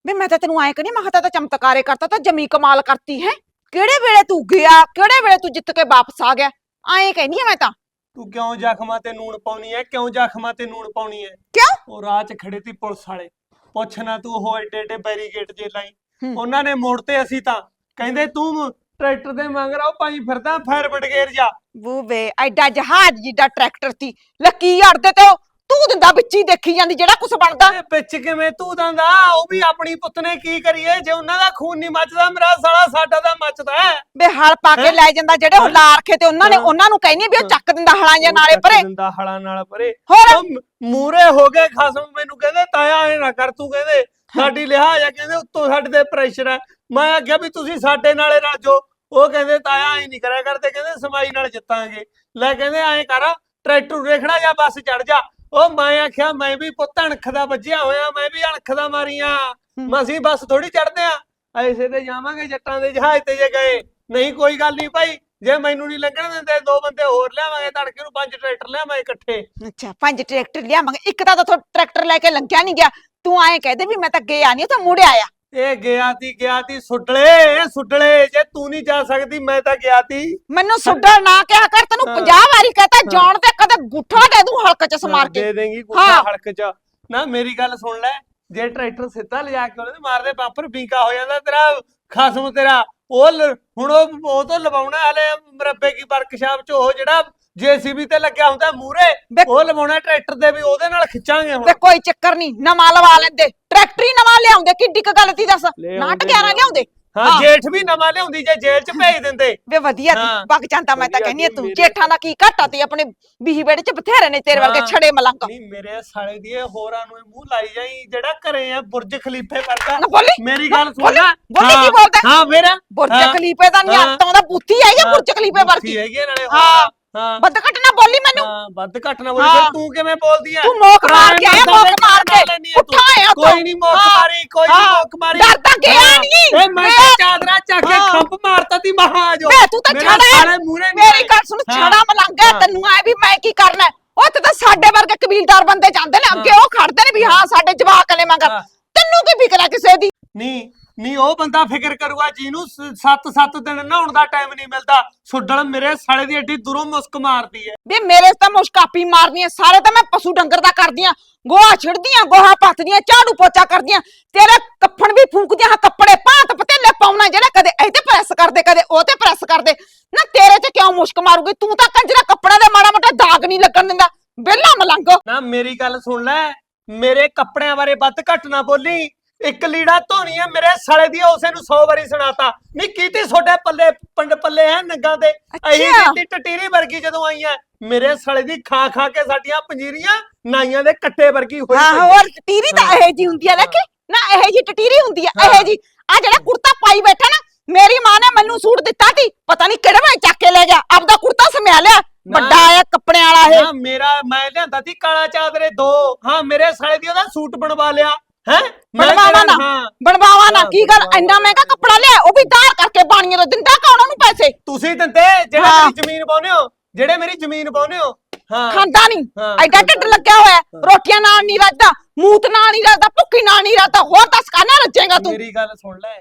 ਵੀ ਮੈਂ ਤਾਂ ਤੈਨੂੰ ਐਂ ਕਹਿੰਦੀ ਮੈਂ ਕਿਹਾ ਤਾਂ ਚਮਤਕਾਰੇ ਕਰਤਾ ਤਾਂ ਜਮੀ ਕਮਾਲ ਕਰਤੀ ਹੈ। ਕਿਹੜੇ ਵੇਲੇ ਤੂੰ ਗਿਆ? ਕਿਹੜੇ ਵੇਲੇ ਤੂੰ ਜਿੱਤ ਕੇ ਵਾਪਸ ਆ ਗਿਆ? ਐਂ ਕਹਿੰਦੀ ਆ ਮੈਂ ਤਾਂ। ਤੂੰ ਕਿਉਂ ਜ਼ਖਮਾਂ ਤੇ ਨੂਣ ਪਾਉਣੀ ਐ? ਕਿਉਂ ਜ਼ਖਮਾਂ ਤੇ ਨੂਣ ਪਾਉਣੀ ਐ? ਕਿਉਂ? ਉਹ ਰਾਹ 'ਚ ਖੜੇ ਤੀ ਪੁਲਿਸ ਵਾਲੇ। ਪੁੱਛ ਨਾ ਤੂੰ ਉਹ ਏਡੇ ਏਡੇ ਬੈਰੀਗੇਟ ਜੇ ਲਾਈ। ਹੂੰ। ਉਹਨਾਂ ਨੇ ਮੋੜ ਤੇ ਅਸੀਂ ਤਾਂ। ਕਹਿੰਦੇ ਤੂੰ ਟਰੈਕਟਰ ਦੇ ਮੰਗ ਰਹਾ ਪਾਈ ਫਿਰਦਾ ਫਾਇਰ ਬ੍ਰਿਗੇਡ ਜਾ। ਬੂਵੇ ਐਡਾ ਜਹਾਜ਼ ਜਿੱਡਾ ਟਰੈਕਟਰ ਤੀ ਲੱਕੀ ਅੜਦੇ ਤੇ ਉਹ। ਤੂੰ ਦਿੰਦਾ ਵਿੱਚ ਹੀ ਦੇਖੀ ਜਾਂਦੀ ਜਿਹੜਾ ਕੁਛ ਬਣਦਾ। ਇਹ ਕਿਵੇਂ ਤੂੰ ਦੰਦਾ? ਉਹ ਵੀ ਆਪਣੀ ਪੁੱਤ ਨੇ ਕੀ ਕਰੀਏ? ਜੇ ਉਹਨਾਂ ਦਾ ਖੂਨ ਨਹੀਂ ਮੱਚਦਾ ਮੇਰਾ ਸਾਲਾ ਸਾਡਾ ਤਾਂ ਮੱਚਦਾ ਹੈ। ਵੇ ਹਲ ਪਾ ਕੇ ਹੈਂ? ਲੈ ਜਾਂਦਾ ਜਿਹੜੇ ਉਹ ਲਾ ਰਖੇ ਤੇ ਉਹਨਾਂ ਨੇ ਹਾਂ। ਉਹਨਾਂ ਨੂੰ ਕਹਿੰਦੀ ਵੀ ਉਹ। ਚੱਕ ਦਿੰਦਾ ਹਲਾਂ ਜਾਂ ਨਾਲੇ ਪਰੇ। ਦਿੰਦਾ ਹਲਾਂ ਨਾਲ ਪਰੇ। ਹੋਰ? ਮੂਰੇ ਹੋ ਗਏ ਖਸਮ ਮੈਨੂੰ ਕਹਿੰਦੇ ਤਾਇਆ ਐ ਨਾ ਕਰ ਤੂੰ ਕਹਿੰਦੇ। ਸਾਡੀ ਲਿਹਾਜ਼ ਆ ਕਹਿੰਦੇ ਉੱਤੋਂ ਸਾਡੇ ਤੇ ਪ੍ਰੈਸ਼ਰ ਹੈ ਮੈਂ ਆਖਿਆ ਵੀ ਤੁਸੀਂ ਸਾਡੇ ਨਾਲੇ ਰਾਜੋ ਉਹ ਕਹਿੰਦੇ ਤਾਇਆ ਐ ਨਹੀਂ ਕਰਿਆ ਕਰਦੇ ਕਹਿੰਦੇ ਸਮਾਈ ਨਾਲ ਜਿੱਤਾਂਗੇ। ਲੈ ਕਹਿੰਦੇ ਐਂ ਕਰ ਟਰੈਕਟਰ ਰੇਖਣਾ ਜਾਂ ਬੱਸ ਚੜ ਜਾ। ਉਹ ਮੈਂ ਆਖਿਆ ਮੈਂ ਵੀ ਪੁੱਤ ਅਣਖ ਦਾ ਵੱਜਿਆ ਹੋਇਆ ਮੈਂ ਵੀ ਅਣਖ ਦਾ ਮਾਰੀਆਂ। ਮਸੀਂ ਬੱਸ ਥੋੜੀ ਚੜਦੇ ਆ। ਐਸੇ ਤੇ ਜਾਵਾਂਗੇ ਜੱਟਾਂ ਦੇ ਜਹਾਜ਼ ਤੇ ਜੇ ਗਏ। ਨਹੀਂ ਕੋਈ ਗੱਲ ਨਹੀਂ ਭਾਈ ਜੇ ਮੈਨੂੰ ਨਹੀਂ ਲੱਗਣ ਦਿੰਦੇ ਦੋ ਬੰਦੇ ਹੋਰ ਲਿਆਵਾਂਗੇ ਤੜਕੇ ਨੂੰ ਪੰਜ ਟਰੈਕਟਰ ਲਿਆਵਾਂਗੇ ਇਕੱਠੇ। ਅੱਛਾ ਪੰਜ ਟਰੈਕਟਰ ਲਿਆਵਾਂਗੇ। ਇੱਕ ਤਾਂ ਤੋਂ ਟਰੈਕਟਰ ਲੈ ਕੇ ਲੰਘਿਆ ਨਹੀਂ ਗਿਆ। ਤੂੰ ਐਂ ਕਹਦੇ ਵੀ ਮੈਂ ਤਾਂ ਗਿਆ ਨਹੀਂ ਉਹ ਤਾਂ ਮੁੜਿਆ ਆ ਇਹ ਗਿਆ ਤੀ ਗਿਆ ਤੀ ਸੁੱਡਲੇ ਇਹ ਜੇ ਤੂੰ ਨਹੀਂ ਜਾ ਸਕਦੀ ਮੈਂ ਤਾਂ ਗਿਆ ਤੀ। ਮੈਨੂੰ ਸੁੱਡਰ ਨਾ ਕਿਹਾ ਕਰ ਤੈਨੂੰ ਹਾਂ। 50 ਵਾਰੀ ਕਹਤਾ ਜਾਣ ਤੇ ਕਦੇ ਗੁੱਠਾ ਦੇ ਦੂੰ ਹਲਕ ਚ ਸਮਾਰ ਕੇ। ਦੇ ਦੇਂਗੀ ਗੁੱਸਾ ਹਾਂ। ਹਲਕ ਚ। ਨਾ ਮੇਰੀ ਗੱਲ ਸੁਣ ਲੈ ਜੇ ਟਰੈਕਟਰ ਸਿੱਧਾ ਲਿਜਾ ਕੇ ਉਹਦੇ ਤੇ ਮਾਰਦੇ ਬੰਪਰ ਬੀਕਾ ਹੋ ਜਾਂਦਾ ਤੇਰਾ ਖਸਮ ਤੇਰਾ। ਉਹ ਲ- ਹੁਣ ਉਹ ਉਹ ਤੋਂ ਲਵਾਉਣਾ ਹਲੇ ਮਰੱਬੇ ਕੀ ਵਰਕਸ਼ਾਪ ਚ ਉਹ ਜਿਹੜਾ ਜੀਸੀਬੀ ਤੇ ਲੱਗਿਆ ਹੁੰਦਾ ਮੂਰੇ ਉਹ ਲਵਾਉਣਾ ਟਰੈਕਟਰ ਦੇ ਵੀ ਉਹਦੇ ਨਾਲ ਖਿੱਚਾਂਗੇ ਹੁਣ। ਵੇ ਕੋਈ ਚੱਕਰ ਨਹੀਂ ਨਵਾਂ ਲਵਾ ਲੈਂਦੇ। ਟਰੈਕਟਰ ਹੀ ਨਵਾਂ ਲਿਆਉਂਦੇ ਕਿੱਡੀ ਕੁ ਗੱਲ ਤੀ ਦੱਸ? ਨਾਟ ਆਉਂਦੇ 11 ਨੇ। ਲਿਆਉਂਦੇ? ਹਾਂ। ਜੇਠ ਵੀ ਨਵਾਂ ਲਿਆਉਂਦੀ ਜੇ ਜੇਲ੍ਹ ਚ ਭੇਜ ਦਿੰਦੇ। ਵੇ ਵਧੀਆ ਤੀ। ਬਗ ਜਾਂਦਾ ਮੈਂ ਤਾਂ ਆ ਤੀ, ਜੇਠਾਂ ਦਾ ਕੀ ਘਾਟਾ ਤੀ ਆਪਣੇ ਬੀਹੀ ਬੇੜੇ ਚ ਬਥੇਰੇ ਨੇ ਤੇਰੇ ਵਰਗੇ। ਛੜੇ ਮਲੰਗ। ਨਹੀਂ ਮੇਰੇ ਸਾਲੇ ਦੀ ਇਹ ਹੋਰਾਂ ਨੂੰ ਮੂੰਹ ਲਾਈ ਜਾਈ ਜਿਹੜਾ ਘਰੇ ਆ ਬੁਰਜ ਖਲੀਫੇ ਵਰਗਾ। ਮੇਰੀ ਗੱਲ ਸੁਣ ਬੋਲੀ- ਲੈ। ਬੋਲੀ। ਕੀ ਬੋਲਦਾ? ਹਾਂ ਮੇਰਾ। ਬੁਰਜ। ਖਲੀਫੇ ਦਾ ਨਹੀਂ। ਆਤਾਂ ਦਾ ਬੁੱਤੀ ਹੈ ਜਾਂ ਬੁਰਜ ਖਲੀਫੇ ਵਰਗੀ? ਹੈਗੀ ਨਾਲੇ। ਹਾਂ। ਹਾਂ ਵੱਧ ਘੱਟ ਨਾ ਬੋਲੀ ਮੈਨੂੰ ਹਾਂ ਵੱਧ ਘੱਟ ਨਾ ਬੋਲੀ ਹਾਂ। ਫਿਰ ਤੂੰ ਕਿਵੇਂ ਬੋਲਦੀ ਐ ਤੂੰ ਮੋਕ ਮਾਰ ਕੇ ਆਇਆ ਮੋਕ ਮਾਰ ਕੇ ਉੱਠਾ ਆਇਆ ਤੂੰ ਕੋਈ ਨਹੀਂ ਮੋਕ ਹਾਂ। ਮਾਰੀ ਕੋਈ ਨਹੀਂ ਹਾਂ। ਮੋਕ ਮਾਰੀ ਡਰ ਤਾਂ ਗਿਆ ਹਾਂ। ਨਹੀਂ ਇਹ ਮੈਂ ਤਾਂ ਚਾਦਰਾ ਚੱਕ ਕੇ ਹਾਂ। ਖੰਪ ਮਾਰਤਾ ਤੀ ਮਹਾਜੋ ਵੇ ਤੂੰ ਤਾਂ ਮੇਰਾ ਛੜਾ ਸਾਲੇ ਮੂਹਰੇ ਨਹੀਂ ਮੇਰੀ ਆਏ। ਗੱਲ ਸੁਣ ਹਾਂ। ਛੜਾ ਮਲੰਗਾ ਹਾਂ। ਤੈਨੂੰ ਆਏ ਵੀ ਮੈਂ ਕੀ ਕਰਨਾ ਹੈ? ਉਹ ਤੇ ਤਾਂ ਸਾਡੇ ਵਰਗੇ ਕਬੀਲਦਾਰ ਬੰਦੇ ਜਾਂਦੇ ਨੇ ਅੱਗੇ ਉਹ ਖੜਦੇ ਨੇ ਵੀ ਹਾਂ ਸਾਡੇ ਜਵਾਕ ਨੇ ਮੰਗਰ ਹਾਂ। ਤੈਨੂੰ ਕੀ ਫਿਕਰ ਹੈ ਕਿਸੇ ਦੀ ਨਹੀਂ ਨਹੀਂ ਉਹ ਬੰਦਾ ਫਿਕਰ ਕਰੂਗਾ ਜਿਹਨੂੰ 7-7 ਦਿਨ ਨਹਾਉਣ ਦਾ ਟਾਈਮ ਨਹੀਂ ਮਿਲਦਾ। ਸੁੱਡਲ ਮੇਰੇ ਸਾਲੇ ਦੀ ਏਡੀ ਦੂਰੋਂ ਮੁਸਕ ਮਾਰਦੀ ਐ। ਵੀ ਮੇਰੇ ਤਾਂ ਮੁਸ਼ਕਾਪੀ ਮਾਰਨੀ ਹੈ ਸਾਰੇ ਤਾਂ ਮੈਂ ਪਸ਼ੂ ਡੰਗਰ ਦਾ ਕਰਦੀ ਆ। ਗੋਹਾ ਛਿੜਦੀਆਂ ਗੋਹਾ ਪੱਥਦੀਆਂ ਝਾੜੂ ਪੋਚਾ ਕਰਦੀਆਂ। ਤੇਰੇ ਕੱਫਣ ਵੀ ਫੂਕਦੀਆਂ ਹਾਂ ਕੱਪੜੇ ਭਾਂਤ ਪਤੇਲੇ ਪਾਉਣਾ ਜਿਹੜਾ ਕਦੇ ਇਹ ਤੇ ਪ੍ਰੈਸ ਕਰਦੇ ਕਦੇ ਉਹ ਤੇ ਪ੍ਰੈਸ ਕਰਦੇ। ਨਾ ਤੇਰੇ ਤੇ ਕਿਉਂ ਮੁਸ਼ਕ ਮਾਰੂਗੀ? ਤੂੰ ਤਾਂ ਕੰਜਰਾ ਕੱਪੜਾ ਦੇ ਮਾੜਾ ਮੋਟਾ ਦਾਗ ਨਹੀਂ ਲੱਗਣ ਦਿੰਦਾ। ਬੇਲਾ ਮਲੰਗ। ਨਾ ਮੇਰੀ ਗੱਲ ਸੁਣ ਲੈ। ਮੇਰੇ ਕੱਪੜਿਆਂ ਬਾਰੇ ਵੱਧ ਘੱਟ ਨਾ ਬੋਲੀ। ਇੱਕ ਲੀੜਾ ਧੋਣੀ ਐ ਮੇਰੇ ਸਾਲੇ ਦੀ ਉਸੇ ਨੂੰ 100 ਵਾਰੀ ਸੁਣਾਤਾ ਨਹੀਂ ਕੀਤੇ ਛੋਟੇ ਪੱਲੇ ਪੰਡ ਪੱਲੇ ਐ ਨੰਗਾ ਦੇ ਅਹੀ। ਦਿੱਤੀ ਟਟੀਰੀ ਵਰਗੀ ਜਦੋਂ ਆਈ ਐ ਮੇਰੇ ਸਾਲੇ ਦੀ ਖਾ ਖਾ ਕੇ ਸਾਡੀਆਂ ਪੰਜੀਰੀਆਂ ਨਾਈਆਂ ਦੇ ਕੱਟੇ ਵਰਗੀ ਹੋਈ ਹਾਂ। ਹੋਰ ਟਟੀਰੀ ਤਾਂ ਹਾਂ। ਇਹ ਜੀ ਹੁੰਦੀ ਆ ਦੇਖੀ ਨਾ ਇਹ ਜੀ ਟਟੀਰੀ ਹੁੰਦੀ ਆ ਹਾਂ। ਇਹ ਜੀ ਆ ਜਿਹੜਾ ਕੁੜਤਾ ਪਾਈ ਬੈਠਾ ਨਾ ਮੇਰੀ ਮਾਂ ਨੇ ਮੈਨੂੰ ਸੂਟ ਦਿੱਤਾ ਸੀ ਪਤਾ ਨਹੀਂ ਕਿਹੜੇ ਵੇਲੇ ਚੱਕ ਕੇ ਲੈ ਗਿਆ ਆਪਦਾ ਕੁੜਤਾ ਸਮਿਆ ਲਿਆ। ਵੱਡਾ ਆਇਆ ਕੱਪੜਿਆਂ ਵਾਲਾ ਇਹ ਹਾਂ ਮੇਰਾ ਮੈਂ ਲਿਆਂਦਾ ਸੀ ਕਾਲਾ ਚਾਦਰੇ ਦੋ ਹਾਂ ਮੇਰੇ ਸਾਲੇ ਦੀ ਉਹਦਾ ਸੂਟ ਬਣਵਾ ਲਿਆ ਹੈ? ਬਣਵਾਵਾ ਨਾ? ਬਣਵਾਵਾ ਨਾ? ਕੀ ਗੱਲ। ਇੰਨਾ ਮਹਿੰਗਾ ਕੱਪੜਾ ਲਿਆ ਉਹ ਵੀ ਧਾਰ ਕਰਕੇ ਬਾਣੀਆਂ ਤੋਂ ਦਿੰਦਾ ਕੌਣ ਉਹਨੂੰ ਪੈਸੇ? ਤੁਸੀਂ ਦਿੰਦੇ ਜਿਹੜੇ। ਮੇਰੀ ਜ਼ਮੀਨ ਪਾਉਨੇ ਹੋ ਜਿਹੜੇ ਮੇਰੀ ਜ਼ਮੀਨ ਪਾਉਨੇ ਹੋ। ਹਾਂ। ਖਾਂਦਾ ਨਹੀਂ ਐਡਾ ਢਿੱਡ ਲੱਗਿਆ ਹੋਇਆ। ਰੋਟੀਆਂ ਨਾਲ ਨਹੀਂ ਰੱਜਦਾ ਮੂਤ ਨਾਲ ਨਹੀਂ ਰੱਜਦਾ ਭੁੱਖੀ ਨਾਲ ਨਹੀਂ ਰੱਜਦਾ ਹੋਰ ਦੱਸ ਕਾਹਨਾਂ ਰੱਜੇਗਾ ਤੂੰ? ਮੇਰੀ ਗੱਲ ਸੁਣ ਲੈ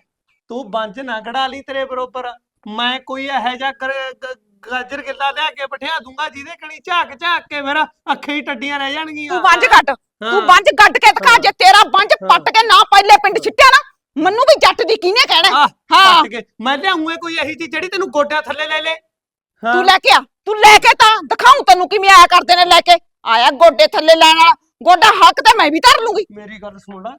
ਤੂੰ ਬੰਜ ਨਾ ਕਢਾ ਲਈ ਤੇਰੇ ਬਰੋਬਰ। ਮੈਂ ਕੋਈ ਇਹੋ ਜਿਹਾ ਗਾਜਰ ਗਿੱਲਾ ਲਿਆ ਕੇ ਬਿਠਾ ਦੂੰਗਾ ਜਿਹਦੇ ਕਣੀ ਝਾਕ ਝਾਕ ਕੇ ਮੇਰਾ ਅੱਖਾਂ ਹੀ ਟੱਡੀਆਂ ਰਹਿ ਜਾਣਗੀਆਂ। ਤੂੰ ਬੰਜ ਕੱਟ। ਤੂੰ ਬੰਜ ਕੱਢ ਕੇ ਦਿਖਾ। ਜੇ ਤੇਰਾ ਬੰਜ। ਪੱਟ ਕੇ ਨਾ ਪਹਿਲੇ ਪਿੰਡ ਛਿੱਟਿਆ ਨਾ ਮੈਨੂੰ ਵੀ ਜੱਟ ਦੀ ਕਿਹਨੇ ਕਹਿਣਾ ਹਾਂ? ਮੈਂ ਲਿਆਉਂਗਾ ਕੋਈ ਇਹੀ ਚੀਜ਼ ਜਿਹੜੀ ਤੈਨੂੰ ਗੋਡਿਆਂ ਥੱਲੇ ਲੈ ਲੇ। ਤੂੰ ਲੈ ਕੇ ਆ ਤੂੰ ਲੈ ਕੇ ਤਾਂ ਦਿਖਾਉਂ ਤੈਨੂੰ ਕਿਵੇਂ ਆਇਆ ਕਰਦੇ ਨੇ ਲੈ ਕੇ। ਆਇਆ ਗੋਡੇ ਥੱਲੇ ਲੈਣ ਵਾਲਾ। ਗੋਡਾ ਹੱਕ ਤੇ ਮੈਂ ਵੀ ਧਰ ਲੂੰਗੀ। ਮੇਰੀ ਗੱਲ ਸੁਣ ਲੈ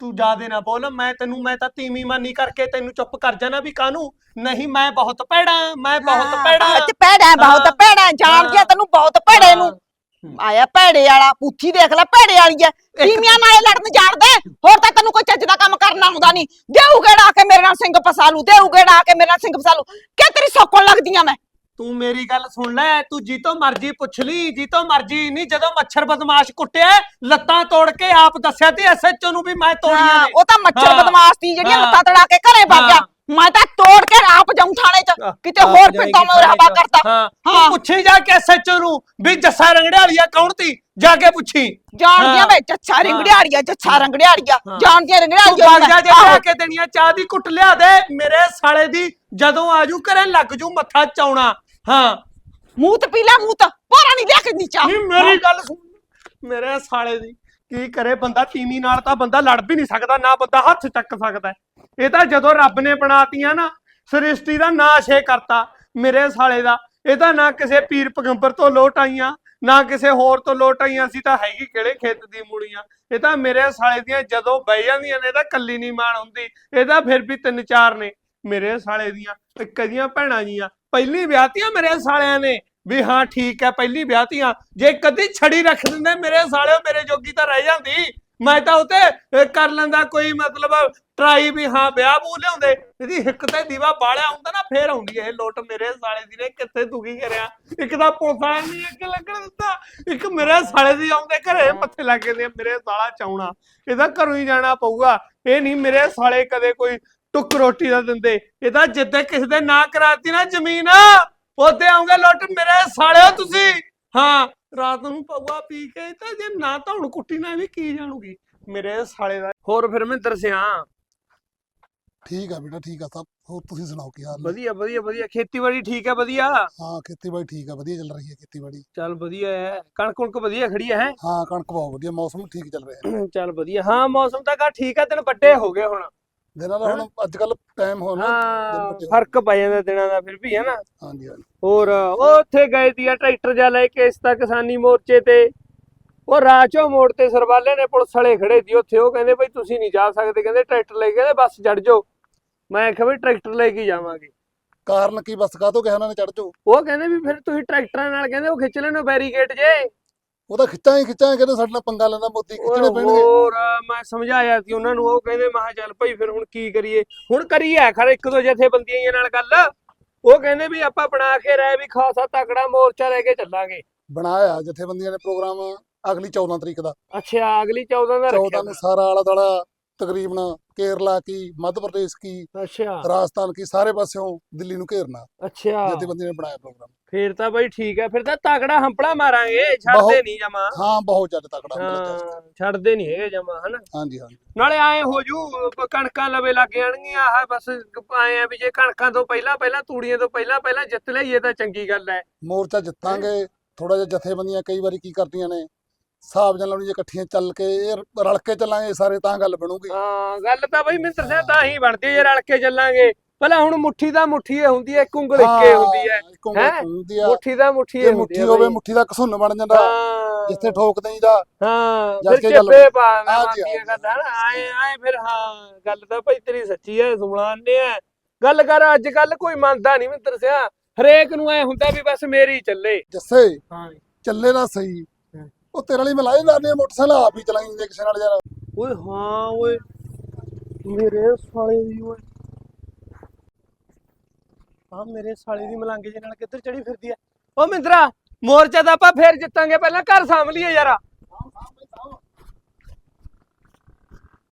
ਤੂੰ ਜਿਆਦੇ ਨਾ ਬੋਲ। ਮੈਂ ਤੈਨੂੰ ਮੈਂ ਤਾਂ ਤੀਵੀਂ ਮਾਨੀ ਕਰਕੇ ਤੈਨੂੰ ਚੁੱਪ ਕਰ ਜਾਣਾ ਵੀ ਕਾਹਨੂੰ? ਨਹੀਂ ਮੈਂ ਬਹੁਤ ਭੈੜਾ ਮੈਂ ਬਹੁਤ ਭੈੜਾ। ਹੈ, ਬਹੁਤ। ਭੈੜਾ। ਜਾਣ ਗਿਆ। ਤੈਨੂੰ ਬਹੁਤ ਭੈੜੇ ਨੂੰ। ਆਇਆ ਭੈੜੇ ਵਾਲਾ ਪੁੱਠੀ ਦੇਖ ਲੈ ਭੈੜੇ ਵਾਲੀ ਐ। ਤੀਵੀਆਂ ਨਾਲੇ ਲੜਨ ਜਾਣਦੇ ਹੋਰ ਤਾਂ ਤੈਨੂੰ ਕੋਈ ਚੱਜ ਦਾ ਕੰਮ ਕਰਨਾ ਆਉਂਦਾ ਨਹੀਂ ਦੇਊ ਗੇੜਾ ਆ ਕੇ ਮੇਰੇ ਨਾਲ ਸਿੰਘ ਫਸਾ ਲੂ ਦੇਊ ਗੇੜਾ ਆ ਕੇ ਮੇਰੇ ਨਾਲ ਸਿੰਘ ਫਸਾ ਲੂ ਕਿ ਤੇਰੀ ਸੌਕਣ ਲੱਗਦੀਆਂ ਮੈਂ? ਤੂੰ ਮੇਰੀ ਗੱਲ ਸੁਣ ਲੈ ਤੂੰ ਜੀਤੋਂ ਮਰਜ਼ੀ ਪੁੱਛ ਲਈ ਜੀਤੋਂ ਮਰਜ਼ੀ ਨਹੀਂ ਜਦੋਂ ਮੱਛਰ ਬਦਮਾਸ਼ ਕੁੱਟਿਆ ਲੱਤਾਂ ਤੋੜ ਕੇ ਆਪ ਦੱਸਿਆ ਤੇ ਐਸਐਚਓ ਨੂੰ ਵੀ ਮੈਂ ਤੋੜੀਆਂ ਨੇ। ਉਹ ਤਾਂ ਮੱਛਰ। ਬਦਮਾਸ਼ ਸੀ ਜਿਹੜੀਆਂ। ਲੱਤਾਂ ਤੜਾ ਕੇ ਘਰੇ ਵਗ ਗਿਆ। ਮੈਂ ਤਾਂ ਤੋੜ ਕੇ ਆਪ ਜਾਉਂ ਥਾਣੇ 'ਚ ਕਿਤੇ ਹੋਰ ਪਿੰਡਾਂ ਮੈਂ ਹਾਂ। ਹਾਂ। ਤੂੰ ਪੁੱਛੀ ਜਾ ਕੇ ਐਸਐਚਓ ਨੂੰ ਵੀ ਜੱਸਾ ਰੰਗੜਿਆਲੀਆ ਕੌਣ ਤੀ? ਜਾ ਕੇ ਪੁੱਛੀ। ਜਾਣਦੀਆਂ। ਵੇ ਜੱਛਾ ਰੰਗੜਿਆੜੀਆ ਜੱਛਾ ਰੰਗੜਿਆੜੀਆ। ਹਾਂ। ਜਾਣਦੀਆਂ ਤੂੰ ਰੰਗੜਿਆੜੀਆ ਵਗ ਜਾ ਲਿਆ ਕੇ ਦੇਣੀਆਂ ਚਾਹ ਦੀ ਕੁੱਟ ਲਿਆ ਦੇ ਮੇਰੇ ਸਾਲੇ ਦੀ ਜਦੋਂ ਆਜੂ ਘਰੇ ਲੱਗ ਜੂ ਮੱਥਾ ਚਾਉਣਾ। ਹਾਂ। ਮੂੰਹ ਤੇ ਪੀਲਾ ਮੂੰਹ ਤੇ। ਪੋਰਾ ਨਹੀਂ ਲਿਆ ਕੇ ਨੀਚਾ ਨਹੀਂ ਮੇਰੀ ਗੱਲ ਸੁਣ। ਮੇਰੇ ਸਾਲੇ ਦੀ ਕੀ ਕਰੇ ਬੰਦਾ ਤੀਵੀਂ ਨਾਲ ਤਾਂ ਬੰਦਾ ਲੜ ਵੀ ਨਹੀਂ ਸਕਦਾ ਨਾ ਬੰਦਾ ਹੱਥ ਚੱਕ ਸਕਦਾ। ਇਹ ਤਾਂ ਜਦੋਂ ਰੱਬ ਨੇ ਬਣਾਤੀਆਂ ਨਾ, ਸ੍ਰਿਸ਼ਟੀ ਦਾ ਨਾਸ਼ੇ ਕਰਤਾ ਮੇਰੇ ਸਾਲੇ ਦਾ। ਇਹ ਤਾਂ ਨਾ ਕਿਸੇ ਪੀਰ ਪੈਗੰਬਰ ਤੋਂ ਲੋਟ ਆਈਆਂ, ਨਾ ਕਿਸੇ ਹੋਰ ਤੋਂ ਲੋਟ ਆਈਆਂ ਸੀ ਤਾਂ ਹੈਗੀ ਕਿਹੜੇ ਖੇਤ ਦੀ ਮੂਲੀਆਂ ਇਹ ਤਾਂ ਮੇਰੇ ਸਾਲੇ ਦੀਆਂ ਜਦੋਂ ਬਹਿ ਜਾਂਦੀਆਂ ਨੇ ਤਾਂ ਕੱਲੀ ਨਹੀਂ ਮਾਣ ਹੁੰਦੀ। ਇਹ ਤਾਂ ਫਿਰ ਵੀ ਤਿੰਨ ਚਾਰ ਨੇ ਮੇਰੇ ਸਾਲੇ ਦੀਆਂ, ਇੱਕ ਦੀਆਂ ਭੈਣਾਂ ਜੀਆਂ। ਪਹਿਲੀ ਵਿਆਹਤੀਆਂ ਮੇਰੇ ਸਾਲਿਆਂ ਨੇ। ਵੀ ਹਾਂ, ਠੀਕ ਹੈ, ਪਹਿਲੀ ਵਿਆਹਤੀਆਂ। ਜੇ ਕਦੀ ਛੜੀ ਰੱਖ ਦਿੰਦੇ ਮੇਰੇ ਸਾਲਿਓ, ਮੇਰੇ ਜੋਗੀ ਤਾਂ ਰਹਿ ਜਾਂਦੀ। ਮੈਂ ਤਾਂ ਉਤੇ ਅਹ, ਕਰ ਲੈਂਦਾ ਕੋਈ ਮਤਲਬ ਟਰਾਈ ਵੀ ਹਾਂ ਵਿਆਹ ਬੂ ਲਿਆਉਂਦੇ। ਇਹਦੀ ਹਿੱਕ ਤੇ ਦੀਵਾ ਬਾਲਿਆ ਹੁੰਦਾ ਨਾ ਫੇਰ ਆਉਂਦੀ ਇਹ ਲੋਟ ਮੇਰੇ ਸਾਲੇ ਦੀ ਨੇ ਕਿੱਥੇ ਦੁਖੀ ਕਰਿਆ। ਇੱਕ ਤਾਂ ਪੁਲਿਸ ਵਾਲਿਆਂ ਨੇ ਲੱਗਣ ਦਿੱਤਾ। ਇੱਕ ਮੇਰੇ ਸਾਲੇ ਦੀ ਆਉਂਦੇ ਘਰੇ ਮੱਥੇ ਲੱਗ ਗਏ ਮੇਰੇ ਸਾਲਾ ਚਾਉਣਾ। ਇਹਦਾ ਘਰੋਂ ਹੀ ਜਾਣਾ ਪਊਗਾ। ਇਹ ਨਹੀਂ ਮੇਰੇ ਸਾਲੇ ਕਦੇ ਕੋਈ ਟੁੱਕ ਰੋਟੀ ਦਾ ਦਿੰਦੇ। ਇਹ ਤਾਂ ਜਿੱਦੇ ਕਿਸੇ ਦੇ ਨਾ ਕਰਾਤੀ ਨਾ ਜ਼ਮੀਨ ਉਹਦੇ ਆਉਂਗੇ ਲੁੱਟ ਮੇਰੇ ਸਾਲਿਓ ਤੁਸੀਂ। ਹਾਂ ਰਾਤ ਨੂੰ ਪਊਆ ਪੀ ਕੇ ਤਾਂ ਜੇ ਨਾ ਤਾਂ ਹੁਣ ਕੁੱਟੀ ਨਾ ਵੀ ਕੀ ਜਾਣੂਗੀ? ਮੇਰੇ ਸਾਲੇ ਦਾ ਹੋਰ ਫਿਰ ਮੈਂ ਦਰਸਿਆ ਠੀਕ ਆ ਬੇਟਾ ਠੀਕ ਆ ਸਭ। ਹੋਰ ਤੁਸੀਂ ਸੁਣਾਓ ਕੀ ਹਾਲ? ਵਧੀਆ ਵਧੀਆ ਵਧੀਆ। ਖੇਤੀਬਾੜੀ ਠੀਕ ਹੈ ਵਧੀਆ? ਹਾਂ ਖੇਤੀਬਾੜੀ ਠੀਕ ਆ ਵਧੀਆ ਚੱਲ ਰਹੀ ਹੈ ਖੇਤੀਬਾੜੀ। ਚੱਲ ਵਧੀਆ ਹੈ। ਕਣਕ ਕੁਣਕ ਵਧੀਆ ਖੜੀ ਹੈ? ਹਾਂ ਕਣਕ ਬਹੁਤ ਵਧੀਆ ਮੌਸਮ ਠੀਕ ਚੱਲ ਰਿਹਾ ਹੈ। ਚੱਲ ਵਧੀਆ। ਹਾਂ ਮੌਸਮ ਤਾਂ ਕਾ ਠੀਕ ਹੈ ਦਿਨ ਵੱਡੇ ਹੋ ਗਏ ਹੁਣ। ਦਿਨਾਂ ਦਾ ਹੁਣ ਅੱਜ ਕੱਲ ਟਾਈਮ ਹੋ ਨਾ ਹਾਂ। ਫ਼ਰਕ ਪੈ ਜਾਂਦਾ ਦਿਨਾਂ ਦਾ ਫਿਰ ਵੀ ਹੈ ਨਾ ਹਾਂਜੀ ਹਾਂਜੀ। ਹੋਰ ਉਹ ਉੱਥੇ ਗਏ ਦੀ ਆ ਟਰੈਕਟਰ ਜਾ ਲੈ ਕੇ ਇਸ ਤਾਂ ਕਿਸਾਨੀ ਮੋਰਚੇ ਤੇ। ਉਹ ਰਾਚੋ ਮੋੜ ਤੇ ਸਰਵਾਲੇ ਨੇ ਪੁਲਿਸ ਵਾਲੇ ਖੜੇ ਸੀ ਉੱਥੇ ਉਹ ਕਹਿੰਦੇ ਬਈ ਤੁਸੀਂ ਨਹੀਂ ਜਾ ਸਕਦੇ ਕਹਿੰਦੇ ਟਰੈਕਟਰ ਲੈ ਕੇ ਕਹਿੰਦੇ ਬੱਸ ਚੜ ਜਾਓ। ਮੈਂ ਕਿਹਾ ਵੀ ਟਰੈਕਟਰ ਲੈ ਕੇ ਜਾਵਾਂਗੇ। ਕਾਰਨ ਕੀ ਬਸ ਕਾਹਤੋਂ ਕਿਹਾ ਉਹਨਾਂ ਨੇ ਚੜ ਜਾਓ? ਉਹ ਕਹਿੰਦੇ ਵੀ ਫਿਰ ਤੁਸੀਂ ਟਰੈਕਟਰਾਂ ਨਾਲ ਕਹਿੰਦੇ ਉਹ ਖਿੱਚ ਲੈਣੋ ਬੈਰੀਕੇਡ ਜੇ। ਉਹ ਤਾਂ ਖਿੱਚਾਂ ਹੀ ਖਿੱਚਾਂ ਕਹਿੰਦੇ ਸਾਡੇ ਨਾਲ ਪੰਗਾ ਲੈਂਦਾ ਮੋਦੀ ਖਿੱਚਣੇ ਪੈਣਗੇ। ਹੋਰ ਮੈਂ ਸਮਝਾਇਆ ਸੀ ਉਹਨਾਂ ਨੂੰ ਉਹ ਕਹਿੰਦੇ ਮੈਂ ਕਿਹਾ ਚੱਲ ਭਾਈ ਫਿਰ ਹੁਣ ਕੀ ਕਰੀਏ? ਹੁਣ ਕਰੀਏ ਖਰ ਇੱਕ ਦੋ ਜਥੇਬੰਦੀਆਂ ਨਾਲ ਗੱਲ। ਉਹ ਕਹਿੰਦੇ ਵੀ ਆਪਾਂ ਬਣਾ ਕੇ ਰਹਿ ਵੀ ਖਾਸਾ ਤਕੜਾ ਮੋਰਚਾ ਲੈ ਕੇ ਚੱਲਾਂਗੇ। ਬਣਾਇਆ ਜਥੇਬੰਦੀਆਂ ਨੇ ਪ੍ਰੋਗਰਾਮ ਅਗਲੀ 14 ਤਰੀਕ ਦਾ। ਅੱਛਾ ਅਗਲੀ 14 ਦਾ 14 ਰੱਖਿਆ ਨੂੰ ਸਾਰਾ ਆਲਾ ਦਾਲਾ ਤਕਰੀਬਨ ਕੇਰਲਾ ਕੀ ਮੱਧ ਪ੍ਰਦੇਸ਼ ਕੀ ਅੱਛਾ। ਰਾਜਸਥਾਨ ਕੀ ਸਾਰੇ ਪਾਸਿਓਂ ਦਿੱਲੀ ਨੂੰ ਘੇਰਨਾ। ਅੱਛਾ। ਜਥੇਬੰਦੀਆਂ ਨੇ ਬਣਾਇਆ ਪ੍ਰੋਗਰਾਮ। ਫੇਰ ਤਾਂ ਬਈ ਠੀਕ ਹੈ ਫਿਰ ਤਾਂ ਤਕੜਾ ਹੰਪਲਾ ਮਾਰਾਂਗੇ ਛੱਡਦੇ ਬਹੁਤ- ਨਹੀਂ ਜਮਾ। ਹਾਂ ਬਹੁਤ ਜ਼ਿਆਦਾ ਤਕੜਾ ਹਮਲਾ ਚੱਲ ਰਿਹਾ। ਹਾਂ ਛੱਡਦੇ ਨਹੀਂ ਹੈਗੇ ਜਮਾ ਹਨਾ। ਹਾਂਜੀ ਹਾਂਜੀ। ਨਾਲੇ ਆਏ ਹੋ ਜੂ ਕਣਕਾਂ ਲਵੇ ਲੱਗ ਜਾਣਗੀਆਂ ਆਹ ਬਸ ਆਏ ਆ ਵੀ ਜੇ ਕਣਕਾਂ ਤੋਂ ਪਹਿਲਾਂ ਪਹਿਲਾਂ ਤੂੜੀਆਂ ਤੋਂ ਪਹਿਲਾਂ ਪਹਿਲਾਂ ਜਿੱਤ ਲਈਏ ਤਾਂ ਚੰਗੀ ਗੱਲ ਹੈ ਮੋਰਚਾ ਜਿੱਤਾਂਗੇ ਥੋੜਾ ਜਿਹਾ ਜਥੇਬੰਦੀਆਂ ਕਈ ਵਾਰੀ ਕੀ ਕਰਦੀਆਂ ਨੇ ਹਿਸਾਬ ਜਾਂ ਲਾਉਣੀ ਜੇ ਇਕੱਠੀਆਂ ਚੱਲ ਕੇ ਇਹ ਰਲ ਕੇ ਚੱਲਾਂਗੇ ਸਾਰੇ ਤਾਂ ਗੱਲ ਬਣੂਗੀ। ਹਾਂ ਗੱਲ ਤਾਂ ਬਈ ਮਿੰਦਰ ਸਿੰਘ ਤਾਂ ਹੀ ਬਣਦੀ ਜੇ ਰਲ ਕੇ ਚੱਲਾਂਗੇ। ਭਲਾ ਹੁਣ ਮੁੱਠੀ ਦਾ ਮੁੱਠੀ ਇਹ ਹੁੰਦੀ ਹੈ ਇੱਕ ਉਂਗਲ ਇੱਕੇ ਹੁੰਦੀ ਹੈ। ਹੈਂ? ਮੁੱਠੀ ਦਾ ਮੁੱਠੀ ਇਹ ਮੁੱਠੀ ਹੋਵੇ। ਮੁੱਠੀ ਦਾ ਘਸੁੰਨ ਬਣ ਜਾਂਦਾ ਜਿੱਥੇ ਠੋਕ ਦੇਈਦਾ। ਹਾਂ ਫਿਰ ਚੱਪੇ ਬਣੀ। ਪਾ ਹਾਂਜੀ, ਮਾਰਦੀ ਹੈ ਹਾਂਜੀ, ਗੱਲ ਹੈ ਨਾ ਆਏ ਆਏ ਫਿਰ ਹਾਂ ਗੱਲ ਤਾਂ ਭਾਈ ਤੇਰੀ ਸੱਚੀ ਹੈ ਸੁਣਾਉਂਦੇ ਆ। ਗੱਲ ਕਰ ਅੱਜ ਕੱਲ ਕੋਈ ਮੰਨਦਾ ਨਹੀਂ ਮਿੰਦਰ ਸਿਆ। ਹਰੇਕ ਨੂੰ ਐ ਹੁੰਦਾ ਵੀ ਬਸ ਮੇਰੀ ਚੱਲੇ। ਜੱਸੇ ਹਾਂ। ਚੱਲੇ ਨਾ ਸਹੀ। ਉਹ ਤੇਰੇ ਲਈ ਮਲਾਈ ਲਾਣੇ ਮੋਟਰਸਾਈਕਲ, ਆਪ ਹੀ ਚਲਾਈਂਦੇ ਕਿਸੇ ਨਾਲ ਯਾਰ। ਓਏ ਹਾਂ, ਓਏ। ਮੇਰੇ ਸਾਲੇ ਦੀ, ਓਏ। ਆ ਮੇਰੇ ਸਾਲੇ ਦੀ ਮਲੰਗੇ ਜੇ ਨਾਲ ਕਿੱਧਰ ਚੜੀ ਫਿਰਦੀ ਆ ਓ ਮਿੰਦਰਾ, ਮੋਰਚਾ ਦਾ ਆਪਾਂ ਫੇਰ ਜਿੱਤਾਂਗੇ, ਪਹਿਲਾਂ ਘਰ ਸਾਂਭ ਲਈਏ ਯਾਰਾ।